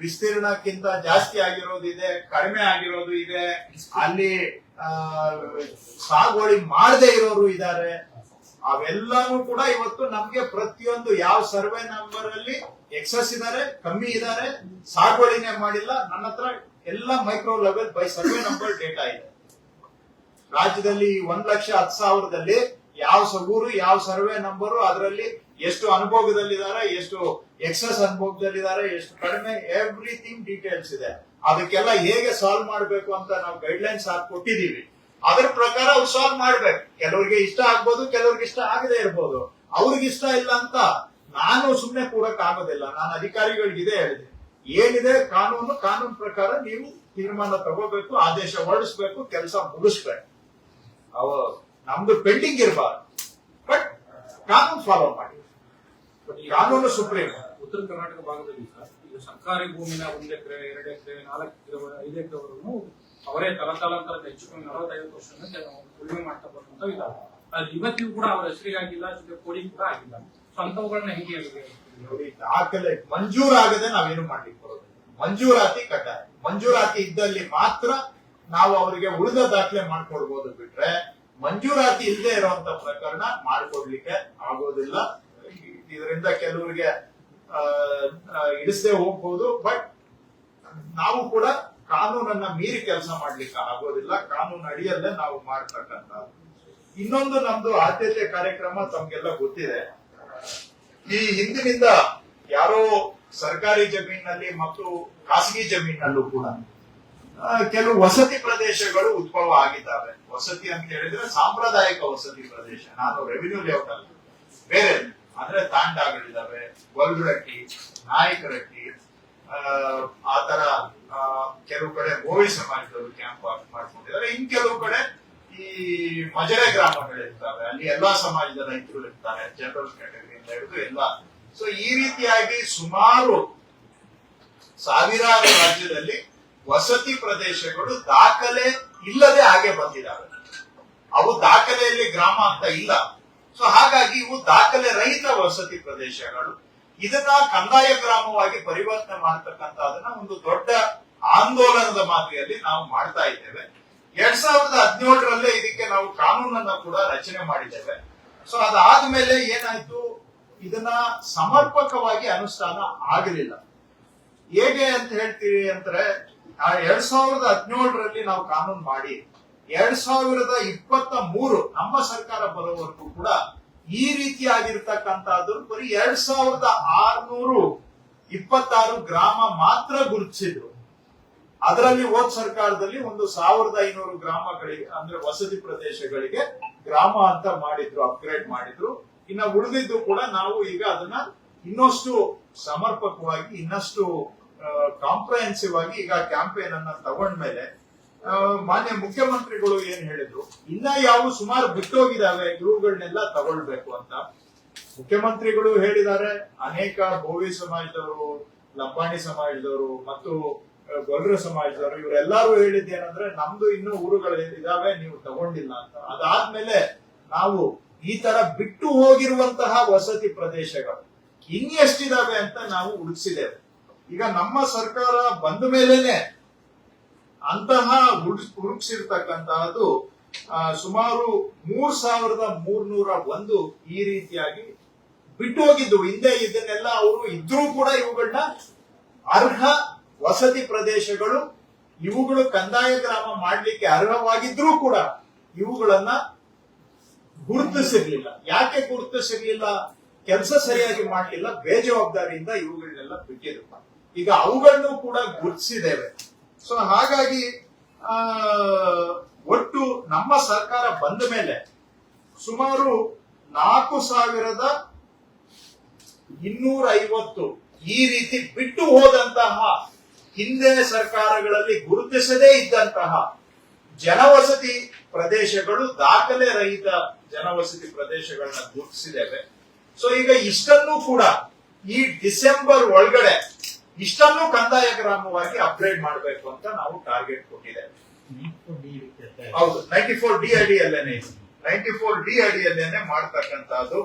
ವಿಸ್ತೀರ್ಣಕ್ಕಿಂತ ಜಾಸ್ತಿ ಆಗಿರೋದು ಇದೆ, ಕಡಿಮೆ ಆಗಿರೋದು ಇದೆ. ಅಲ್ಲಿ ಸಾಗುವಳಿ ಮಾಡದೇ ಇರೋರು ಇದ್ದಾರೆ. ಅವೆಲ್ಲಾನು ಕೂಡ ಇವತ್ತು ನಮ್ಗೆ ಪ್ರತಿಯೊಂದು ಯಾವ ಸರ್ವೆ ನಂಬರ್ ಅಲ್ಲಿ ಎಕ್ಸಸ್ ಇದಾರೆ ಕಮ್ಮಿ ಇದಾರೆ ಸಾಗುವಳಿನೇ ಮಾಡಿಲ್ಲ. ನನ್ನ ಹತ್ರ ಎಲ್ಲ micro level by survey number data ಇದೆ. ರಾಜ್ಯದಲ್ಲಿ ಒಂದ್ ಲಕ್ಷ ಹತ್ತು ಸಾವಿರದಲ್ಲಿ ಯಾವ ಸಗೂರು ಊರು, ಯಾವ ಸರ್ವೆ ನಂಬರು ಅದರಲ್ಲಿ ಎಷ್ಟು ಅನುಭೋಗದಲ್ಲಿದ್ದಾರೆ ಎಷ್ಟು ಎಕ್ಸಸ್ ಅನುಭೋಗದಲ್ಲಿದ್ದಾರೆ ಎಷ್ಟು ಕಡಿಮೆ ಎವ್ರಿಥಿಂಗ್ ಡೀಟೇಲ್ಸ್ ಇದೆ. ಅದಕ್ಕೆಲ್ಲ ಹೇಗೆ ಸಾಲ್ವ್ ಮಾಡಬೇಕು ಅಂತ ನಾವು ಗೈಡ್ಲೈನ್ಸ್ ಹಾಕಿ ಕೊಟ್ಟಿದೀವಿ. ಅದ್ರ ಪ್ರಕಾರ ಅವ್ರು ಸಾಲ್ವ್ ಮಾಡ್ಬೇಕು. ಕೆಲವ್ರಿಗೆ ಇಷ್ಟ ಆಗ್ಬೋದು, ಕೆಲವ್ರಿಗೆ ಇಷ್ಟ ಆಗದೆ ಇರ್ಬೋದು. ಅವ್ರಿಗೆ ಇಷ್ಟ ಇಲ್ಲ ಅಂತ ನಾನು ಸುಮ್ಮನೆ ಕೂಡಕ್ ಆಗೋದಿಲ್ಲ. ನಾನು ಅಧಿಕಾರಿಗಳಿಗೆ ಇದೇ ಹೇಳಿದೆ. ಏನಿದೆ? ಕಾನೂನು ಕಾನೂನು ಪ್ರಕಾರ ನೀವು ತೀರ್ಮಾನ ತಗೋಬೇಕು, ಆದೇಶ ಹೊರಡಿಸ್ಬೇಕು, ಕೆಲಸ ಮುಗಿಸ್ಬೇಕು. ಅವ ನಮ್ದು ಪೆಂಡಿಂಗ್ ಇರಬಾರ್ದು. ಬಟ್ ಕಾನೂನು ಫಾಲೋ ಮಾಡಿ. ಕಾನೂನು ಸುಪ್ರೀಂ. ಉತ್ತರ ಕರ್ನಾಟಕ ಭಾಗದಲ್ಲಿ ಈಗ ಸರ್ಕಾರಿ ಭೂಮಿನ ಒಂದು ಎಕರೆ ಎರಡು ಎಕರೆ ನಾಲ್ಕು ಎಕರೆ ಐದು ಎಕರೆವರೆಗೂ ಅವರೇ ತಲತಲಾಂತರ ಹೆಚ್ಚುಕೊಂಡು ನಲವತ್ತೈದು ವರ್ಷದಿಂದ ಉಳಿಮೆ ಮಾಡ್ತಾ ಬರುವಂತ ಇದಾವೆ ಅದು ಇವತ್ತಿಗೂ ಕೂಡ ಅವರ ಹೆಸರಿಗಾಗಿಲ್ಲ ಜೊತೆ ಕೋಡಿ ಕೂಡ ಆಗಿಲ್ಲ. ಸೊ ಅಂತವುಗಳನ್ನ ಹೇಗೆ ನೋಡಿ ದಾಖಲೆ ಮಂಜೂರಾಗದೆ ನಾವೇನು ಮಾಡ್ಲಿಕ್ಕೆ ಬರೋದಿಲ್ಲ. ಮಂಜೂರಾತಿ ಕಡ್ಡಾಯ. ಮಂಜೂರಾತಿ ಇದ್ದಲ್ಲಿ ಮಾತ್ರ ನಾವು ಅವರಿಗೆ ಉಳಿದ ದಾಖಲೆ ಮಾಡ್ಕೊಡ್ಬೋದು ಬಿಟ್ರೆ ಮಂಜೂರಾತಿ ಇಲ್ಲದೆ ಇರುವಂತ ಪ್ರಕರಣ ಮಾಡಿಕೊಡ್ಲಿಕ್ಕೆ ಆಗೋದಿಲ್ಲ. ಇದರಿಂದ ಕೆಲವರಿಗೆ ಇಡಿಸದೆ ಹೋಗ್ಬೋದು. ಬಟ್ ನಾವು ಕೂಡ ಕಾನೂನನ್ನ ಮೀರಿ ಕೆಲಸ ಮಾಡ್ಲಿಕ್ಕೆ ಆಗೋದಿಲ್ಲ. ಕಾನೂನು ಅಡಿಯಲ್ಲೇ ನಾವು ಮಾಡ್ತಕ್ಕಂತ ಇನ್ನೊಂದು ನಮ್ದು ಆದ್ಯತೆ ಕಾರ್ಯಕ್ರಮ ತಮ್ಗೆಲ್ಲ ಗೊತ್ತಿದೆ. ಈ ಹಿಂದಿನಿಂದ ಯಾರೋ ಸರ್ಕಾರಿ ಜಮೀನಲ್ಲಿ ಮತ್ತು ಖಾಸಗಿ ಜಮೀನಲ್ಲೂ ಕೂಡ ಕೆಲವು ವಸತಿ ಪ್ರದೇಶಗಳು ಉದ್ಭವ ಆಗಿದ್ದಾವೆ ವಸತಿ ಅಂತ ಹೇಳಿದ್ರೆ ಸಾಂಪ್ರದಾಯಿಕ ವಸತಿ ಪ್ರದೇಶ. ನಾನು ರೆವಿನ್ಯೂ ಲೇಔಟ್ ಅಲ್ಲ. ಬೇರೆ ಅಂದ್ರೆ ತಾಂಡಾಗಳಿದ್ದಾವೆ ಗೊಲ್ರಟ್ಟಿ ನಾಯಕರಟ್ಟಿ ಆ, ತರ ಕೆಲವು ಕಡೆ ಗೋವಿ ಸಮಾಜದವರು ಕ್ಯಾಂಪ್ ಮಾಡ್ಕೊಂಡಿದ್ದಾರೆ. ಇನ್ ಕೆಲವು ಕಡೆ ಈ ಮಜರೆ ಗ್ರಾಮಗಳಿರ್ತಾವೆ ಅಲ್ಲಿ ಎಲ್ಲಾ ಸಮಾಜದ ರೈತರು ಇರ್ತಾರೆ ಜನರಲ್ ಕ್ಯಾಟಗರಿಯಿಂದ ಹಿಡಿದು ಎಲ್ಲ. ಸೊ ಈ ರೀತಿಯಾಗಿ ಸುಮಾರು ಸಾವಿರಾರು ರಾಜ್ಯದಲ್ಲಿ ವಸತಿ ಪ್ರದೇಶಗಳು ದಾಖಲೆ ಇಲ್ಲದೆ ಹಾಗೆ ಬಂದಿದ್ದಾವೆ. ಅವು ದಾಖಲೆಯಲ್ಲಿ ಗ್ರಾಮ ಅಂತ ಇಲ್ಲ. ಸೊ ಹಾಗಾಗಿ ಇವು ದಾಖಲೆ ರಹಿತ ವಸತಿ ಪ್ರದೇಶಗಳು. ಇದನ್ನ ಕಂದಾಯ ಗ್ರಾಮವಾಗಿ ಪರಿವರ್ತನೆ ಮಾಡ್ತಕ್ಕಂಥದನ್ನ ಒಂದು ದೊಡ್ಡ ಆಂದೋಲನದ ಮಾದರಿಯಲ್ಲಿ ನಾವು ಮಾಡ್ತಾ ಇದ್ದೇವೆ. ಎರಡ್ ಸಾವಿರದ ಹದಿನೇಳರಲ್ಲೇ ಇದಕ್ಕೆ ನಾವು ಕಾನೂನನ್ನ ಕೂಡ ರಚನೆ ಮಾಡಿದ್ದೇವೆ. ಸೊ ಅದಾದ್ಮೇಲೆ ಏನಾಯ್ತು? ಇದನ್ನ ಸಮರ್ಪಕವಾಗಿ ಅನುಷ್ಠಾನ ಆಗಲಿಲ್ಲ ಹೇಗೆ ಅಂತ ಹೇಳ್ತೀವಿ ಅಂದ್ರೆ, ಆ ಎರಡ್ ಸಾವಿರದ ಹದಿನೇಳರಲ್ಲಿ ನಾವು ಕಾನೂನು ಮಾಡಿ, ಎರಡ್ ಸಾವಿರದ ಇಪ್ಪತ್ತ ಮೂರು ನಮ್ಮ ಸರ್ಕಾರ ಬರೋವರೆಗೂ ಕೂಡ ಈ ರೀತಿಯಾಗಿರ್ತಕ್ಕಂಥದ್ದು ಬರೀ ಎರಡ್ ಸಾವಿರದ ಆರ್ನೂರು ಇಪ್ಪತ್ತಾರು ಗ್ರಾಮ ಮಾತ್ರ ಗುರುತಿಸಿದ್ರು. ಅದರಲ್ಲಿ ಹೋದ್ ಸರ್ಕಾರದಲ್ಲಿ ಒಂದು ಸಾವಿರದ ಐನೂರು ಗ್ರಾಮಗಳಿಗೆ, ಅಂದ್ರೆ ವಸತಿ ಪ್ರದೇಶಗಳಿಗೆ ಗ್ರಾಮ ಅಂತ ಮಾಡಿದ್ರು ಅಪ್ಗ್ರೇಡ್ ಮಾಡಿದ್ರು. ಇನ್ನ ಉಳಿದಿದ್ದು ಕೂಡ ನಾವು ಈಗ ಅದನ್ನ ಇನ್ನಷ್ಟು ಸಮರ್ಪಕವಾಗಿ, ಇನ್ನಷ್ಟು ಕಾಂಪ್ರಹೆನ್ಸಿವ್ ಆಗಿ ಈಗ ಕ್ಯಾಂಪೇನ್ ಅನ್ನ ತಗೊಂಡ್ಮೇಲೆ ಮಾನ್ಯ ಮುಖ್ಯಮಂತ್ರಿಗಳು ಏನ್ ಹೇಳಿದ್ರು? ಇನ್ನ ಯಾವ ಸುಮಾರು ಬಿಟ್ಟೋಗಿದಾವೆ ಇವುಗಳನ್ನೆಲ್ಲ ತಗೊಳ್ಬೇಕು ಅಂತ. ಮುಖ್ಯಮಂತ್ರಿಗಳು ಹೇಳಿದ್ದಾರೆ ಅನೇಕ ಭೋವಿ ಸಮಾಜದವರು, ಲಂಬಾಣಿ ಸಮಾಜದವರು ಮತ್ತು ಗೊಲ್ರ ಸಮಾಜದವರು, ಇವರೆಲ್ಲರೂ ಹೇಳಿದ್ದೇನಂದ್ರೆ, ನಮ್ದು ಇನ್ನೂ ಊರುಗಳು ಇದಾವೆ ನೀವು ತಗೊಂಡಿಲ್ಲ ಅಂತ. ಅದಾದ್ಮೇಲೆ ನಾವು ಈ ತರ ಬಿಟ್ಟು ಹೋಗಿರುವಂತಹ ವಸತಿ ಪ್ರದೇಶಗಳು. ಇನ್ನೆಷ್ಟಿದಾವೆ ಅಂತ ನಾವು ಹುಡುಕಿಸಿದ್ದೇವೆ ಈಗ ನಮ್ಮ ಸರ್ಕಾರ ಬಂದ ಮೇಲೇನೆ ಅಂತಹ ಹುಡುಕ್ಸಿರ್ತಕ್ಕಂತಹದ್ದು ಸುಮಾರು ಮೂರ್ ಸಾವಿರದ ಮೂರ್ನೂರ ಒಂದು ಈ ರೀತಿಯಾಗಿ ಬಿಟ್ಟು ಹೋಗಿದ್ದು ಹಿಂದೆ ಇದನ್ನೆಲ್ಲ ಅವರು ಇದ್ರೂ ಕೂಡ ಇವುಗಳನ್ನ ಅರ್ಹ ವಸತಿ ಪ್ರದೇಶಗಳು, ಇವುಗಳು ಕಂದಾಯ ಗ್ರಾಮ ಮಾಡಲಿಕ್ಕೆ ಅರ್ಹವಾಗಿದ್ರೂ ಕೂಡ ಇವುಗಳನ್ನ ಗುರುತಿಸಿರ್ಲಿಲ್ಲ. ಯಾಕೆ ಗುರುತಿಸಿರ್ಲಿಲ್ಲ? ಕೆಲಸ ಸರಿಯಾಗಿ ಮಾಡಲಿಲ್ಲ, ಬೇಜವಾಬ್ದಾರಿಯಿಂದ ಇವುಗಳನ್ನೆಲ್ಲ ಬಿಟ್ಟಿದಪ್ಪ ಈಗ ಅವುಗಳನ್ನು ಕೂಡ ಗುರುತಿಸಿದ್ದೇವೆ. ಸೊ ಹಾಗಾಗಿ ಒಟ್ಟು ನಮ್ಮ ಸರ್ಕಾರ ಬಂದ ಮೇಲೆ ಸುಮಾರು ನಾಲ್ಕು ಸಾವಿರದ ಇನ್ನೂರ ಐವತ್ತು ಈ ರೀತಿ ಬಿಟ್ಟು ಹೋದಂತಹ ಹಿಂದೆ ಸರ್ಕಾರಗಳಲ್ಲಿ ಗುರುತಿಸದೇ ಇದ್ದಂತಹ ಜನವಸತಿ ಪ್ರದೇಶಗಳು, ದಾಖಲೆ ರಹಿತ ಜನವಸತಿ ಪ್ರದೇಶಗಳನ್ನ ಗುರುತಿಸಿದ್ದೇವೆ. ಸೊ ಈಗ ಇಷ್ಟನ್ನು ಕೂಡ ಈ ಡಿಸೆಂಬರ್ ಒಳಗಡೆ ಇಷ್ಟನ್ನು ಕಂದಾಯ ಗ್ರಾಮವಾಗಿ ಅಪ್ಗ್ರೇಡ್ ಮಾಡಬೇಕು ಅಂತ ನಾವು ಟಾರ್ಗೆಟ್ ಕೊಟ್ಟಿದೆ ಹೌದು ನೈಂಟಿ ಫೋರ್ ಡಿ ಅಡಿಯಲ್ಲೇನೆ ನೈಂಟಿ ಫೋರ್ ಡಿ ಅಡಿಯಲ್ಲೇನೆ ಮಾಡ್ತಕ್ಕಂತಹದ್ದು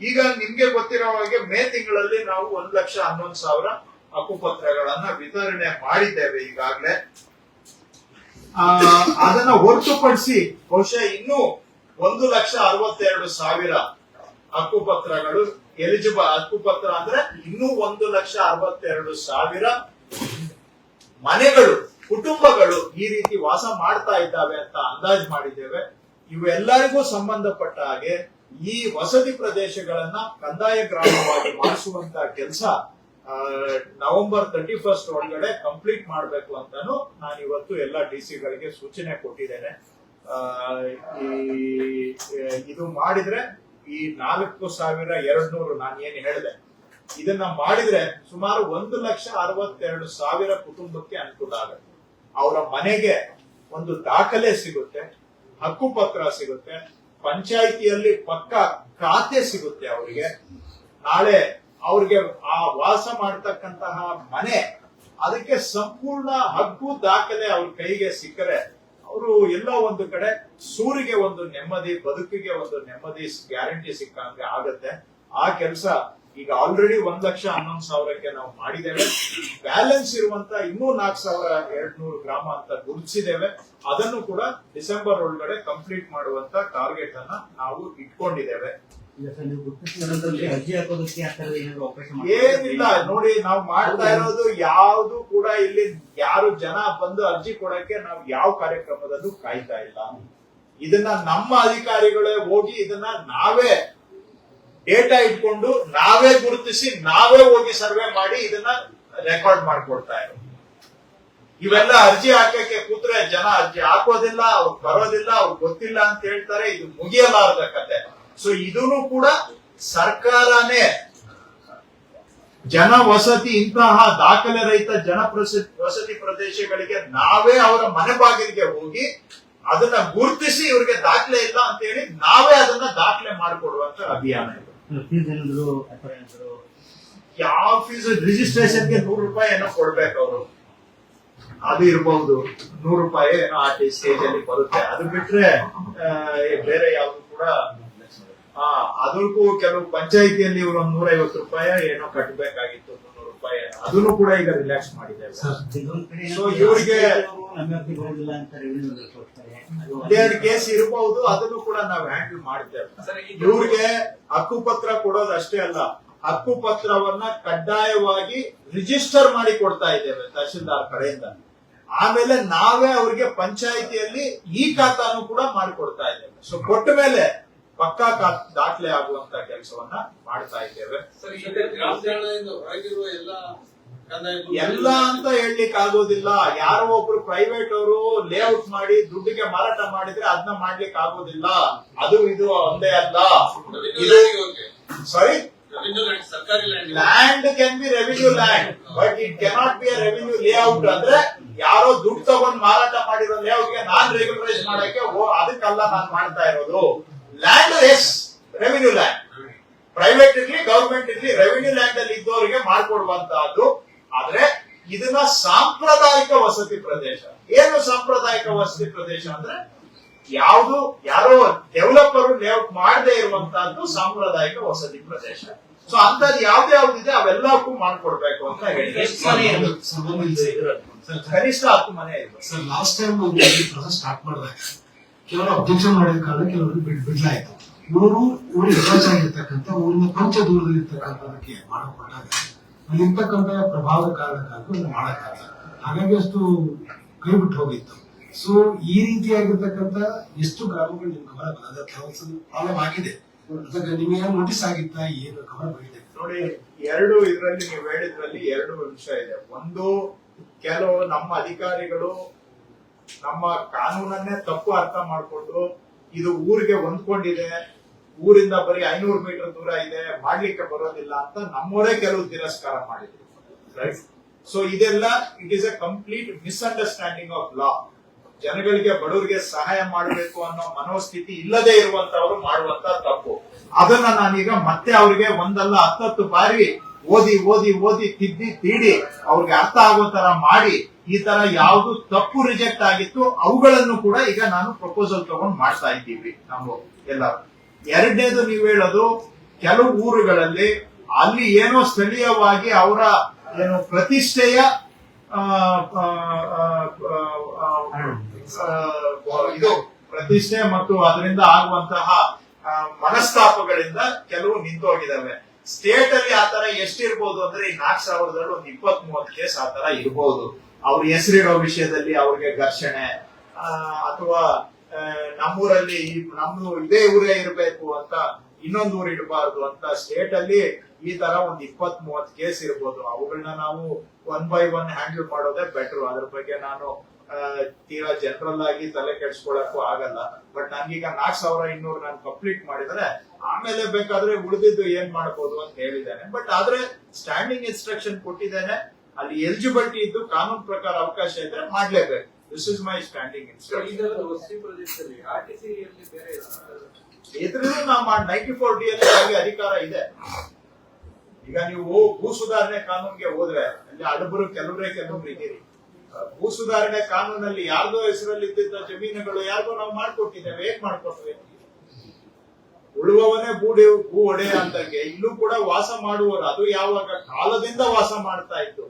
ಈಗ ನಿಮ್ಗೆ ಗೊತ್ತಿರೋ ಹಾಗೆ ಮೇ ತಿಂಗಳಲ್ಲಿ ನಾವು ಒಂದ್ ಲಕ್ಷ ಹನ್ನೊಂದು ಸಾವಿರ ಹಕ್ಕುಪತ್ರಗಳನ್ನ ವಿತರಣೆ ಮಾಡಿದ್ದೇವೆ ಈಗಾಗಲೇ. ಅದನ್ನ ಹೊರತುಪಡಿಸಿ ಬಹುಶಃ ಇನ್ನೂ ಒಂದು ಲಕ್ಷ ಅರವತ್ತೆರಡು ಸಾವಿರ ಹಕ್ಕುಪತ್ರಗಳು ಎಲಿಜಿಬಲ್ ಹಕ್ಕುಪತ್ರ ಅಂದ್ರೆ ಇನ್ನೂ ಒಂದು ಲಕ್ಷ ಅರವತ್ತೆರಡು ಸಾವಿರ ಮನೆಗಳು, ಕುಟುಂಬಗಳು ಈ ರೀತಿ ವಾಸ ಮಾಡ್ತಾ ಇದ್ದಾವೆ ಅಂತ ಅಂದಾಜು ಮಾಡಿದ್ದೇವೆ. ಇವೆಲ್ಲರಿಗೂ ಸಂಬಂಧಪಟ್ಟ ಹಾಗೆ ಈ ವಸತಿ ಪ್ರದೇಶಗಳನ್ನ ಕಂದಾಯ ಗ್ರಾಮವಾಗಿ ಮಾಡಿಸುವಂತ ಕೆಲಸ ನವೆಂಬರ್ ತರ್ಟಿ ಫಸ್ಟ್ ಒಳಗಡೆ ಕಂಪ್ಲೀಟ್ ಮಾಡಬೇಕು ಅಂತಾನು ನಾನು ಇವತ್ತು ಎಲ್ಲ ಡಿ ಗಳಿಗೆ ಸೂಚನೆ ಕೊಟ್ಟಿದ್ದೇನೆ. ಈ, ಇದು ಮಾಡಿದ್ರೆ ಈ ನಾಲ್ಕು ಸಾವಿರ ಎರಡ್ ನೂರು ನಾನು ಏನು ಹೇಳಿದೆ? ಇದನ್ನ ಮಾಡಿದ್ರೆ ಸುಮಾರು ಒಂದು ಲಕ್ಷ ಅರವತ್ತೆರಡು ಸಾವಿರ ಕುಟುಂಬಕ್ಕೆ ಅನುಕೂಲ ಆಗುತ್ತೆ. ಅವರ ಮನೆಗೆ ಒಂದು ದಾಖಲೆ ಸಿಗುತ್ತೆ, ಹಕ್ಕುಪತ್ರ ಸಿಗುತ್ತೆ, ಪಂಚಾಯಿತಿಯಲ್ಲಿ ಪಕ್ಕ ಖಾತೆ ಸಿಗುತ್ತೆ ಅವರಿಗೆ. ನಾಳೆ ಅವ್ರಿಗೆ ಆ ವಾಸ ಮಾಡ್ತಕ್ಕಂತಹ ಮನೆ, ಅದಕ್ಕೆ ಸಂಪೂರ್ಣ ಹಕ್ಕು ದಾಖಲೆ ಅವ್ರ ಕೈಗೆ ಸಿಕ್ಕರೆ ಅವರು ಎಲ್ಲೋ ಒಂದು ಕಡೆ ಸೂರಿಗೆ ಒಂದು ನೆಮ್ಮದಿ, ಬದುಕಿಗೆ ಒಂದು ನೆಮ್ಮದಿ ಗ್ಯಾರಂಟಿ ಸಿಕ್ಕಂಗೆ ಆಗತ್ತೆ. ಆ ಕೆಲಸ ಈಗ ಆಲ್ರೆಡಿ ಒಂದ್ ಲಕ್ಷ ಹನ್ನೊಂದು ಸಾವಿರಕ್ಕೆ ನಾವು ಮಾಡಿದ್ದೇವೆ. ಬ್ಯಾಲೆನ್ಸ್ ಇರುವಂತ ಇನ್ನೂ ನಾಲ್ಕು ಸಾವಿರ ಎರಡ್ನೂರು ಗ್ರಾಮ ಅಂತ ಗುರುತಿಸಿದ್ದೇವೆ. ಅದನ್ನು ಕೂಡ ಡಿಸೆಂಬರ್ ಒಳಗಡೆ ಕಂಪ್ಲೀಟ್ ಮಾಡುವಂತ ಟಾರ್ಗೆಟ್ ಅನ್ನ ನಾವು ಇಟ್ಕೊಂಡಿದ್ದೇವೆ. ಏನಿಲ್ಲ ನೋಡಿ ನಾವು ಮಾಡ್ತಾ ಇರೋದು ಯಾವ್ದು ಕೂಡ ಇಲ್ಲಿ ಯಾರು ಜನ ಬಂದು ಅರ್ಜಿ ಕೊಡಕ್ಕೆ ನಾವು ಯಾವ ಕಾರ್ಯಕ್ರಮದಲ್ಲೂ ಕಾಯ್ತಾ ಇಲ್ಲ. ಇದನ್ನ ನಮ್ಮ ಅಧಿಕಾರಿಗಳೇ ಹೋಗಿ ಇದನ್ನ ನಾವೇ ಡೇಟಾ ಇಟ್ಕೊಂಡು ನಾವೇ ಗುರುತಿಸಿ ನಾವೇ ಹೋಗಿ ಸರ್ವೆ ಮಾಡಿ ಇದನ್ನ ರೆಕಾರ್ಡ್ ಮಾಡ್ಕೊಡ್ತಾ ಇರೋದು. ಇವೆಲ್ಲ ಅರ್ಜಿ ಹಾಕಕ್ಕೆ ಕೂತ್ರೆ ಜನ ಅರ್ಜಿ ಹಾಕೋದಿಲ್ಲ ಅವ್ರು ಬರೋದಿಲ್ಲ ಅವ್ರು ಗೊತ್ತಿಲ್ಲ ಅಂತ ಹೇಳ್ತಾರೆ ಇದು ಮುಗಿಯಲಾರದ ಕತೆ. ಸೊ ಇದನ್ನು ಕೂಡ ಸರ್ಕಾರನೇ ಜನ ವಸತಿ ಇಂತಹ ದಾಖಲೆ ರಹಿತ ಜನ ವಸತಿ ಪ್ರದೇಶಗಳಿಗೆ ನಾವೇ ಅವರ ಮನೆ ಬಾಗಿಲಿಗೆ ಹೋಗಿ ಅದನ್ನ ಗುರುತಿಸಿ ಇವರಿಗೆ ದಾಖಲೆ ಇಲ್ಲ ಅಂತ ಹೇಳಿ ನಾವೇ ಅದನ್ನ ದಾಖಲೆ ಮಾಡಿಕೊಡುವಂತ ಅಭಿಯಾನ ಇದು. ಯಾವ ಫೀಸ್ ರಿಜಿಸ್ಟ್ರೇಷನ್ಗೆ ನೂರು ರೂಪಾಯಿ ಏನೋ ಕೊಡ್ಬೇಕು ಅವರು. ಅದು ಇರಬಹುದು ನೂರು ರೂಪಾಯಿ ಏನೋ ಟಿ ಸ್ಟೇಜ್ ಅಲ್ಲಿ ಬರುತ್ತೆ. ಅದು ಬಿಟ್ರೆ ಬೇರೆ ಯಾವ್ದು ಕೂಡ ಅದಕ್ಕೂ ಕೆಲವು ಪಂಚಾಯಿತಿಯಲ್ಲಿ ಇವರು ಒಂದ್ ನೂರ ಐವತ್ತು ರೂಪಾಯಿ ಏನೋ ಕಟ್ಟಬೇಕಾಗಿತ್ತು ಮುನ್ನೂರು ರೂಪಾಯಿ. ಅದನ್ನು ಕೂಡ ಈಗ ರಿಲ್ಯಾಕ್ಸ್ ಮಾಡಿದ್ದೇವೆ. ಇವರಿಗೆ ಕೇಸ್ ಇರಬಹುದು ಅದನ್ನು ಕೂಡ ನಾವು ಹ್ಯಾಂಡಲ್ ಮಾಡಿದ್ದೇವೆ. ಇವ್ರಿಗೆ ಹಕ್ಕುಪತ್ರ ಕೊಡೋದು ಅಷ್ಟೇ ಅಲ್ಲ ಹಕ್ಕುಪತ್ರವನ್ನ ಕಡ್ಡಾಯವಾಗಿ ರಿಜಿಸ್ಟರ್ ಮಾಡಿ ಕೊಡ್ತಾ ಇದ್ದೇವೆ ತಹಶೀಲ್ದಾರ್ ಕಡೆಯಿಂದ. ಆಮೇಲೆ ನಾವೇ ಅವ್ರಿಗೆ ಪಂಚಾಯಿತಿಯಲ್ಲಿ ಈ ಖಾತಾನು ಕೂಡ ಮಾಡಿಕೊಡ್ತಾ ಇದ್ದೇವೆ. ಸೊ ಕೊಟ್ಟ ಮೇಲೆ ಪಕ್ಕಾ ದಾಖಲೆ ಆಗುವಂತ ಕೆಲಸವನ್ನ ಮಾಡ್ತಾ ಇದ್ದೇವೆ. ಎಲ್ಲ ಅಂತ ಹೇಳಲಿಕ್ಕೆ ಆಗೋದಿಲ್ಲ. ಯಾರೋ ಒಬ್ರು ಪ್ರೈವೇಟ್ ಅವರು ಲೇಔಟ್ ಮಾಡಿ ದುಡ್ಡಿಗೆ ಮಾರಾಟ ಮಾಡಿದ್ರೆ ಅದನ್ನ ಮಾಡ್ಲಿಕ್ಕೆ ಆಗೋದಿಲ್ಲ. ಅದು ಇದು ಒಂದೇ ಅಲ್ಲ. Sorry land can be revenue land but it cannot be revenue layout ಅಂದ್ರೆ ಯಾರೋ ದುಡ್ಡು ತಗೊಂಡ್ ಮಾರಾಟ ಮಾಡಿರೋ ಲೇಔಟ್ಗೆ ನಾನ್ ರೆಗ್ಯುಲರೈಸ್ ಮಾಡಕ್ಕೆ ಅದಕ್ಕಲ್ಲ ನಾನ್ ಮಾಡ್ತಾ ಇರೋದು. Land as revenue land private ಇರ್ಲಿ ಗವರ್ಮೆಂಟ್ ಇರ್ಲಿ ರೆವಿನ್ಯೂ ಲ್ಯಾಂಡ್ ಅಲ್ಲಿ ಇದ್ದವರಿಗೆ ಮಾಡ್ಕೊಡುವಂತಹದ್ದು ಆದ್ರೆ ಇದನ್ನ ಸಾಂಪ್ರದಾಯಿಕ ವಸತಿ ಪ್ರದೇಶ. ಏನು ಸಾಂಪ್ರದಾಯಿಕ ವಸತಿ ಪ್ರದೇಶ ಅಂದ್ರೆ? ಯಾವುದು ಯಾರೋ ಡೆವಲಪರ್ ಲೇಔಟ್ ಮಾಡದೇ ಇರುವಂತಹದ್ದು ಸಾಂಪ್ರದಾಯಿಕ ವಸತಿ ಪ್ರದೇಶ. ಸೊ ಅಂತದ್ ಯಾವ್ದು ಯಾವ್ದಿದೆ ಅವೆಲ್ಲಕ್ಕೂ ಮಾಡ್ಕೊಡ್ಬೇಕು ಅಂತ ಹೇಳಿ ಕನಿಷ್ಠ ಹತ್ತು ಮನೆ ಇದೆ. ಸರ್ ಲಾಸ್ಟ್ ಟೈಮ್ ಸ್ಟಾರ್ಟ್ ಮಾಡಿದಾಗ ಕೆಲವರು ಅಬ್ಜೆಕ್ಷನ್ ಮಾಡಿದ ಕಾರಣ ಕೆಲವರು ಬಿಡ್, ಬಿಡ್ಲಾಯ್ತು. ಇವರು ಊರಿಗೆ ಅಧ್ಯಕ್ಷ ಆಗಿರ್ತಕ್ಕಂಥ ಊರಿನ ಕೊಂಚ ದೂರದಲ್ಲಿರ್ತಕ್ಕಂಥದಕ್ಕೆ ಮಾಡಿಕೊಂಡಾಗ ಅಲ್ಲಿರ್ತಕ್ಕಂಥ ಪ್ರಭಾವದ ಕಾರಣಕ್ಕಾಗಿ ಅದನ್ನು ಮಾಡಕ್ಕಾಗಲ್ಲ ಹಾಗಾಗಿ ಅಷ್ಟು ಕೈ ಬಿಟ್ಟು ಹೋಗಿತ್ತು. ಸೊ ಈ ರೀತಿಯಾಗಿರ್ತಕ್ಕಂಥ ಎಷ್ಟು ಗ್ರಾಮಗಳು ನಿಮ್ ಗಮನ ಬಂದ ಪ್ರಾಬ್ಲಮ್ ಆಗಿದೆ. ಅದಕ್ಕೆ ನಿಮಗೆ ನೋಟಿಸ್ ಆಗಿತ್ತಾ? ಏನು ಇದೆ ನೋಡಿ, ಎರಡು ಇದರಲ್ಲಿ ನೀವು ಹೇಳಿದ್ರಲ್ಲಿ ಎರಡು ವಿಷಯ ಇದೆ. ಒಂದು, ಕೆಲವು ನಮ್ಮ ಅಧಿಕಾರಿಗಳು ನಮ್ಮ ಕಾನೂನನ್ನೇ ತಪ್ಪು ಅರ್ಥ ಮಾಡಿಕೊಂಡು ಇದು ಊರಿಗೆ ಹೊಂದ್ಕೊಂಡಿದೆ, ಊರಿಂದ ಬರೀ ಐನೂರು ಮೀಟರ್ ದೂರ ಇದೆ, ಮಾಡ್ಲಿಕ್ಕೆ ಬರೋದಿಲ್ಲ ಅಂತ ನಮ್ಮವರೇ ಕೆಲವು ತಿರಸ್ಕಾರ ಮಾಡಿದ್ರು. ರೈಟ್ ಸೊ ಇದೆಲ್ಲ it is a complete misunderstanding of law ಜನಗಳಿಗೆ, ಬಡವರಿಗೆ ಸಹಾಯ ಮಾಡಬೇಕು ಅನ್ನೋ ಮನೋಸ್ಥಿತಿ ಇಲ್ಲದೆ ಇರುವಂತವರು ಮಾಡುವಂತ ತಪ್ಪು. ಅದನ್ನ ನಾನೀಗ ಮತ್ತೆ ಅವ್ರಿಗೆ ಒಂದಲ್ಲ, ಹತ್ತತ್ತು ಬಾರಿ ಓದಿ ಓದಿ ಓದಿ, ತಿದ್ದಿ, ತೀಡಿ, ಅವ್ರಿಗೆ ಅರ್ಥ ಆಗೋ ತರ ಮಾಡಿ ಈ ತರ ಯಾವುದು ತಪ್ಪು ರಿಜೆಕ್ಟ್ ಆಗಿತ್ತು, ಅವುಗಳನ್ನು ಕೂಡ ಈಗ ನಾನು ಪ್ರಪೋಸಲ್ ತಗೊಂಡ್ ಮಾಡ್ತಾ ಇದ್ದೀವಿ ನಾವು ಎಲ್ಲರೂ. ಎರಡನೇದು ನೀವು ಹೇಳೋದು, ಕೆಲವು ಊರುಗಳಲ್ಲಿ ಅಲ್ಲಿ ಏನೋ ಸ್ಥಳೀಯವಾಗಿ ಅವರ ಏನು ಪ್ರತಿಷ್ಠೆಯ ಇದು ಪ್ರತಿಷ್ಠೆ ಮತ್ತು ಅದರಿಂದ ಆಗುವಂತಹ ಮನಸ್ತಾಪಗಳಿಂದ ಕೆಲವು ನಿಂತೋಗಿದಾವೆ ಸ್ಟೇಟ್ ಅಲ್ಲಿ ಆತರ ಎಷ್ಟಿರ್ಬೋದು ಅಂದ್ರೆ ಈ ನಾಲ್ಕು ಸಾವಿರದಲ್ಲಿ ಒಂದು ಇಪ್ಪತ್ ಮೂವತ್ತು ಕೇಸ್ ಆತರ ಇರ್ಬೋದು. ಅವ್ರ ಹೆಸರಿರೋ ವಿಷಯದಲ್ಲಿ ಅವ್ರಿಗೆ ಘರ್ಷಣೆ ಅಥವಾ ನಮ್ಮೂರಲ್ಲಿ ನಮ್ಮ ನಮ್ದು ಇದೇ ಊರೇ ಇರಬೇಕು ಅಂತ ಇನ್ನೊಂದು ಊರು ಇಡಬಾರ್ದು ಅಂತ ಸ್ಟೇಟ್ ಅಲ್ಲಿ ಈ ತರ ಒಂದ್ ಇಪ್ಪತ್ ಮೂವತ್ ಕೇಸ್ ಇರ್ಬೋದು. ಅವುಗಳನ್ನ ನಾವು ಒನ್ ಬೈ ಒನ್ ಹ್ಯಾಂಡಲ್ ಮಾಡೋದೇ ಬೆಟರ್ ಅದ್ರ ಬಗ್ಗೆ ನಾನು ತೀರಾ ಜನರಲ್ ಆಗಿ ತಲೆ ಕೆಡ್ಸ್ಕೊಳಕ್ಕೂ ಆಗಲ್ಲ. ಬಟ್ ನನ್ಗೀಗ ನಾಲ್ಕ್ ಸಾವಿರ ಇನ್ನೂರು ನಾನು ಕಂಪ್ಲೀಟ್ ಮಾಡಿದ್ರೆ ಆಮೇಲೆ ಬೇಕಾದ್ರೆ ಉಳಿದಿದ್ದು ಏನ್ ಮಾಡ್ಬೋದು ಅಂತ ಹೇಳಿದ್ದೇನೆ. ಬಟ್ ಆದ್ರೆ ಸ್ಟ್ಯಾಂಡಿಂಗ್ ಇನ್ಸ್ಟ್ರಕ್ಷನ್ ಕೊಟ್ಟಿದ್ದೇನೆ. ಅಲ್ಲಿ ಎಲಿಜಿಬಿಲಿಟಿ ಇದ್ದು ಕಾನೂನು ಪ್ರಕಾರ ಅವಕಾಶ ಇದ್ರೆ ಮಾಡ್ಲೇಬೇಕು. ದಿಸ್ ಇಸ್ ಮೈ ಸ್ಟ್ಯಾಂಡಿಂಗ್ ಇದ್ರೂ ನಾವು ನೈಂಟಿ ಫೋರ್ ಡಿ ಅಲ್ಲಿ ನಮಗೆ ಅಧಿಕಾರ ಇದೆ. ಈಗ ನೀವು ಭೂ ಸುಧಾರಣೆ ಕಾನೂನಿಗೆ ಹೋದ್ರೆ ಅಲ್ಲಿ ಅಡಬರು ಕೆಲವರೇ ಕೆಲವೊಬ್ರು ಇದ್ದೀರಿ. ಭೂ ಸುಧಾರಣೆ ಕಾನೂನಲ್ಲಿ ಯಾರ್ದೋ ಹೆಸರಲ್ಲಿ ಇದ್ದಿದ್ದ ಜಮೀನುಗಳು ಯಾರಿಗೋ ನಾವು ಮಾಡ್ಕೊಟ್ಟಿದ್ದೇವೆ ಹೇಗ್ ಮಾಡ್ಕೊಟ್ವಿ ಉಳುವವನೇ ಬೂಡಿ ಭೂ ಒಡೆಯ ಅಂತಂಗೆ ಇಲ್ಲೂ ಕೂಡ ವಾಸ ಮಾಡುವವರು ಅದು ಯಾವಾಗ ಕಾಲದಿಂದ ವಾಸ ಮಾಡ್ತಾ ಇತ್ತು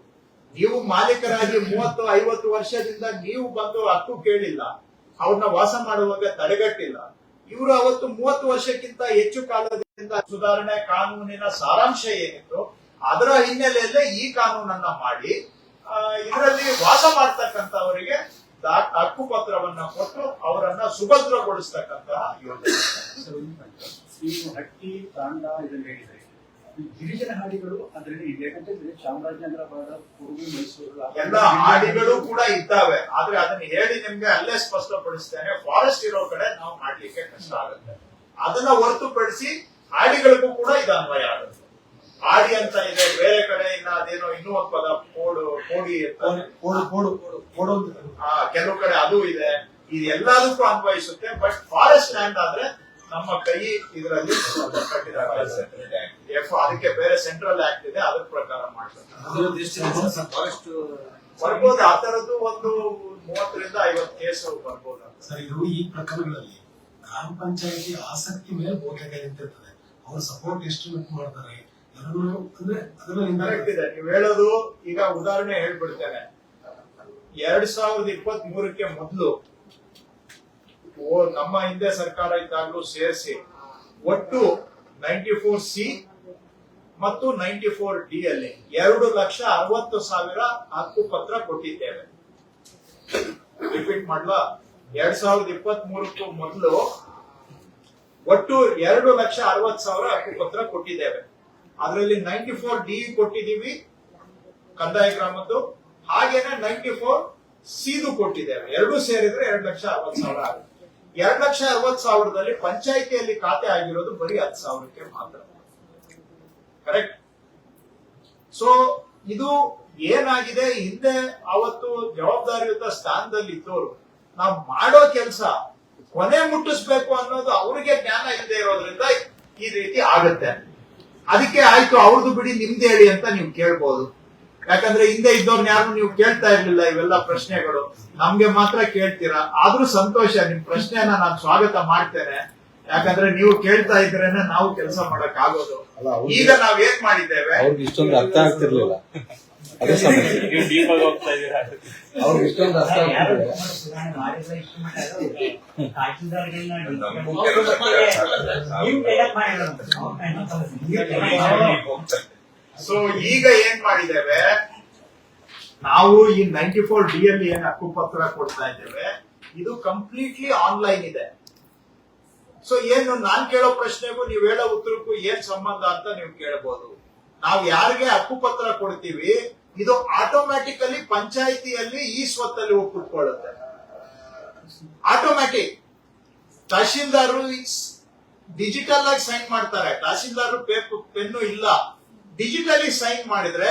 ನೀವು ಮಾಲೀಕರಾಗಿ ಮೂವತ್ತು, ಐವತ್ತು ವರ್ಷದಿಂದ ನೀವು ಬಂದು ಹಕ್ಕು ಕೇಳಿಲ್ಲ, ಅವ್ರನ್ನ ವಾಸ ಮಾಡುವಾಗ ತಡೆಗಟ್ಟಿಲ್ಲ. ಇವರು ಅವತ್ತು ಮೂವತ್ತು ವರ್ಷಕ್ಕಿಂತ ಹೆಚ್ಚು ಕಾಲದಿಂದ ಸುಧಾರಣೆ ಕಾನೂನಿನ ಸಾರಾಂಶ ಏನಿತ್ತು, ಅದರ ಹಿನ್ನೆಲೆಯಲ್ಲೇ ಈ ಕಾನೂನನ್ನ ಮಾಡಿ ಇದರಲ್ಲಿ ವಾಸ ಮಾಡ್ತಕ್ಕಂಥವರಿಗೆ ಹಕ್ಕುಪತ್ರವನ್ನ ಹಕ್ಕು ಪತ್ರವನ್ನ ಕೊಟ್ಟು ಅವರನ್ನ ಸುಭದ್ರಗೊಳಿಸ್ತಕ್ಕಂತಹ ಯೋಜನೆ. ಹಟ್ಟಿ ತಾಂಡ ಇದನ್ನ ಹೇಳಿದ್ರೆ ಈ ಗಿರಿಜನ ಹಾಡಿಗಳು ಅದರಲ್ಲಿ ಇದೆ. ಯಾಕಂತಂದ್ರೆ ಚಾಮರಾಜನಗರ ಭಾಗ ಕೊಡಗು ಮೈಸೂರು ಎಲ್ಲ ಹಾಡಿಗಳು ಕೂಡ ಇದ್ದಾವೆ. ಆದ್ರೆ ಅದನ್ನ ಹೇಳಿ ನಿಮ್ಗೆ ಅಲ್ಲೇ ಸ್ಪಷ್ಟಪಡಿಸ್ತೇನೆ. ಫಾರೆಸ್ಟ್ ಇರೋ ಕಡೆ ನಾವು ಮಾಡ್ಲಿಕ್ಕೆ ಕಷ್ಟ ಆಗುತ್ತೆ. ಅದನ್ನ ಹೊರತುಪಡಿಸಿ ಹಾಡಿಗಳಿಗೂ ಕೂಡ ಇದು ಅನ್ವಯ ಆಗುತ್ತೆ. ಹಾಡಿ ಅಂತ ಇದೆ ಬೇರೆ ಕಡೆ ಇನ್ನ ಅದೇನೋ ಇನ್ನೂ ಒಂದು ಪದ ಕೋಡು ಕೋಡಿ ಇರ್ತದೆ. ಕೋಡು ಕೋಡು ಕೋಡು ಅಂತ. ಆ, ಕೆಲವು ಕಡೆ ಅದು ಇದೆ. ಇದು ಎಲ್ಲದಕ್ಕೂ ಅನ್ವಯಿಸುತ್ತೆ. ಬಟ್ ಫಾರೆಸ್ಟ್ ಲ್ಯಾಂಡ್ ಆದ್ರೆ ನಮ್ಮ ಕೈ ಇದರಲ್ಲಿ ಕಟ್ಟಿದ್ದಾರೆ ಎಫ್ ಅದಕ್ಕೆ ಬೇರೆ ಸೆಂಟ್ರಲ್ ಆಕ್ಟ್ ಇದೆ ಅದ್ರ ಪ್ರಕಾರ ಮಾಡ್ತಾರೆ. ಫಾರೆಸ್ಟ್ ಬರ್ಬೋದು ಆ ತರದ್ದು ಒಂದು ಮೂವತ್ತರಿಂದ ಐವತ್ತು ಕೇಸ್ ಬರ್ಬೋದು ಸರ್ ಇದು ಈ ಪ್ರಕರಣಗಳಲ್ಲಿ ಗ್ರಾಮ ಪಂಚಾಯತಿ ಆಸಕ್ತಿ ಮೇಲೆ ಬಹುತೇಕ ನಿಂತಿರ್ತದೆ. ಅವ್ರ ಸಪೋರ್ಟ್ ಎಷ್ಟು ಮಾಡ್ತಾರೆ. ಇದೆ. ನೀವು ಹೇಳೋದು ಈಗ ಉದಾಹರಣೆ ಹೇಳ್ಬಿಡ್ತೇನೆ. ಎರಡ್ ಸಾವಿರದ ಇಪ್ಪತ್ತ್ ಮೂರಕ್ಕೆ ಮೊದಲು ನಮ್ಮ ಹಿಂದೆ ಸರ್ಕಾರ ಇದ್ದಾಗಲೂ ಸೇರಿಸಿ ಒಟ್ಟು ನೈಂಟಿ ಫೋರ್ ಸಿ ಮತ್ತು ನೈಂಟಿ ಫೋರ್ ಡಿ ಅಲ್ಲಿ ಎರಡು ಲಕ್ಷ ಅರವತ್ತು ಸಾವಿರ ಹಕ್ಕು ಪತ್ರ ಕೊಟ್ಟಿದ್ದೇವೆ. ರಿಪೀಟ್ ಮಾಡ್ಲಾ? ಎರಡ್ ಸಾವಿರದ ಇಪ್ಪತ್ತ್ ಮೂರಕ್ಕೂ ಮೊದಲು ಒಟ್ಟು ಎರಡು ಲಕ್ಷ ಅರವತ್ ಸಾವಿರ ಹಕ್ಕು ಪತ್ರ ಕೊಟ್ಟಿದ್ದೇವೆ. ಅದರಲ್ಲಿ ನೈಂಟಿ ಫೋರ್ ಡಿ ಕೊಟ್ಟಿದ್ದೀವಿ, ಕಂದಾಯ ಗ್ರಾಮದ್ದು. ಹಾಗೇನೆ ನೈಂಟಿ ಫೋರ್ ಸಿದು ಕೊಟ್ಟಿದ್ದೇವೆ. ಎರಡು ಸೇರಿದ್ರೆ ಎರಡು ಲಕ್ಷ ಅರವತ್ ಸಾವಿರ ಆಗುತ್ತೆ. ಎರಡು ಲಕ್ಷ ಅರವತ್ ಸಾವಿರದಲ್ಲಿ ಪಂಚಾಯಿತಿಯಲ್ಲಿ ಖಾತೆ ಆಗಿರೋದು ಬರೀ ಹತ್ತು ಸಾವಿರಕ್ಕೆ ಮಾತ್ರ. ಕರೆಕ್ಟ್ ಸೊ ಇದು ಏನಾಗಿದೆ? ಹಿಂದೆ ಅವತ್ತು ಜವಾಬ್ದಾರಿಯುತ ಸ್ಥಾನದಲ್ಲಿ ಇದ್ದವರು, ನಾವು ಮಾಡೋ ಕೆಲಸ ಕೊನೆ ಮುಟ್ಟಿಸ್ಬೇಕು ಅನ್ನೋದು ಅವ್ರಿಗೆ ಜ್ಞಾನ ಇಲ್ಲದೆ ಇರೋದ್ರಿಂದ ಈ ರೀತಿ ಆಗುತ್ತೆ. ಅದಕ್ಕೆ ಆಯ್ತು ಅವ್ರದ್ದು ಬಿಡಿ, ನಿಮ್ದು ಹೇಳಿ ಅಂತ ನೀವು ಕೇಳ್ಬೋದು. ಯಾಕಂದ್ರೆ ಹಿಂದೆ ಇದ್ದವ್ರನ್ನ ಯಾರು ನೀವು ಕೇಳ್ತಾ ಇರ್ಲಿಲ್ಲ, ಇವೆಲ್ಲ ಪ್ರಶ್ನೆಗಳು. ನಮ್ಗೆ ಮಾತ್ರ ಕೇಳ್ತೀರಾ? ಆದ್ರೂ ಸಂತೋಷ, ನಿಮ್ ಪ್ರಶ್ನೆನ ನಾನು ಸ್ವಾಗತ ಮಾಡ್ತೇನೆ. ಯಾಕಂದ್ರೆ ನೀವು ಕೇಳ್ತಾ ಇದ್ರೇನೆ ನಾವು ಕೆಲಸ ಮಾಡಕ್ ಆಗೋದು ಈಗ ನಾವ್ ಏನ್ ಮಾಡಿದ್ದೇವೆ? ಅವ್ರಿಗೆ ಇಷ್ಟೊಂದು ಅರ್ಥ ಆಗ್ತಿರ್ಲಿಲ್ಲ. ಅದೇ ಸಮಸ್ಯೆ. ಅವ್ರಿಗೆ ಇಷ್ಟೊಂದು ಅರ್ಥ ಆಗ್ತಿರ್ಲಿಲ್ಲ. ಸೊ ಈಗ ಏನ್ ಮಾಡಿದ್ದೇವೆ? ನಾವು ಈ ನೈಂಟಿ ಫೋರ್ ಡಿ ಅಲ್ಲಿ ಏನ್ ಹಕ್ಕುಪತ್ರ ಕೊಡ್ತಾ ಇದ್ದೇವೆ. ಇದು ಕಂಪ್ಲೀಟ್ಲಿ ಆನ್ಲೈನ್ ಇದೆ. ಸೊ ಏನು ನಾನ್ ಕೇಳೋ ಪ್ರಶ್ನೆಗೂ ನೀವು ಹೇಳೋ ಉತ್ತರಕ್ಕೂ ಏನ್ ಸಂಬಂಧ ಅಂತ ನೀವು ಕೇಳಬಹುದು ನಾವು ಯಾರಿಗೆ ಹಕ್ಕುಪತ್ರ ಕೊಡ್ತೀವಿ, ಇದು ಆಟೋಮ್ಯಾಟಿಕಲಿ ಪಂಚಾಯಿತಿಯಲ್ಲಿ ಈ ಸ್ವತ್ತಲ್ಲಿ ಒಪ್ಪಿಕೊಳ್ಳುತ್ತೆ. ಆಟೋಮ್ಯಾಟಿಕ್ ತಹಶೀಲ್ದಾರರು ಡಿಜಿಟಲ್ ಆಗಿ ಸೈನ್ ಮಾಡ್ತಾರೆ. ತಹಶೀಲ್ದಾರರು ಪೇಪರ್ ಪೆನ್ನು ಇಲ್ಲ. ಡಿಜಿಟಲಿ ಸೈನ್ ಮಾಡಿದ್ರೆ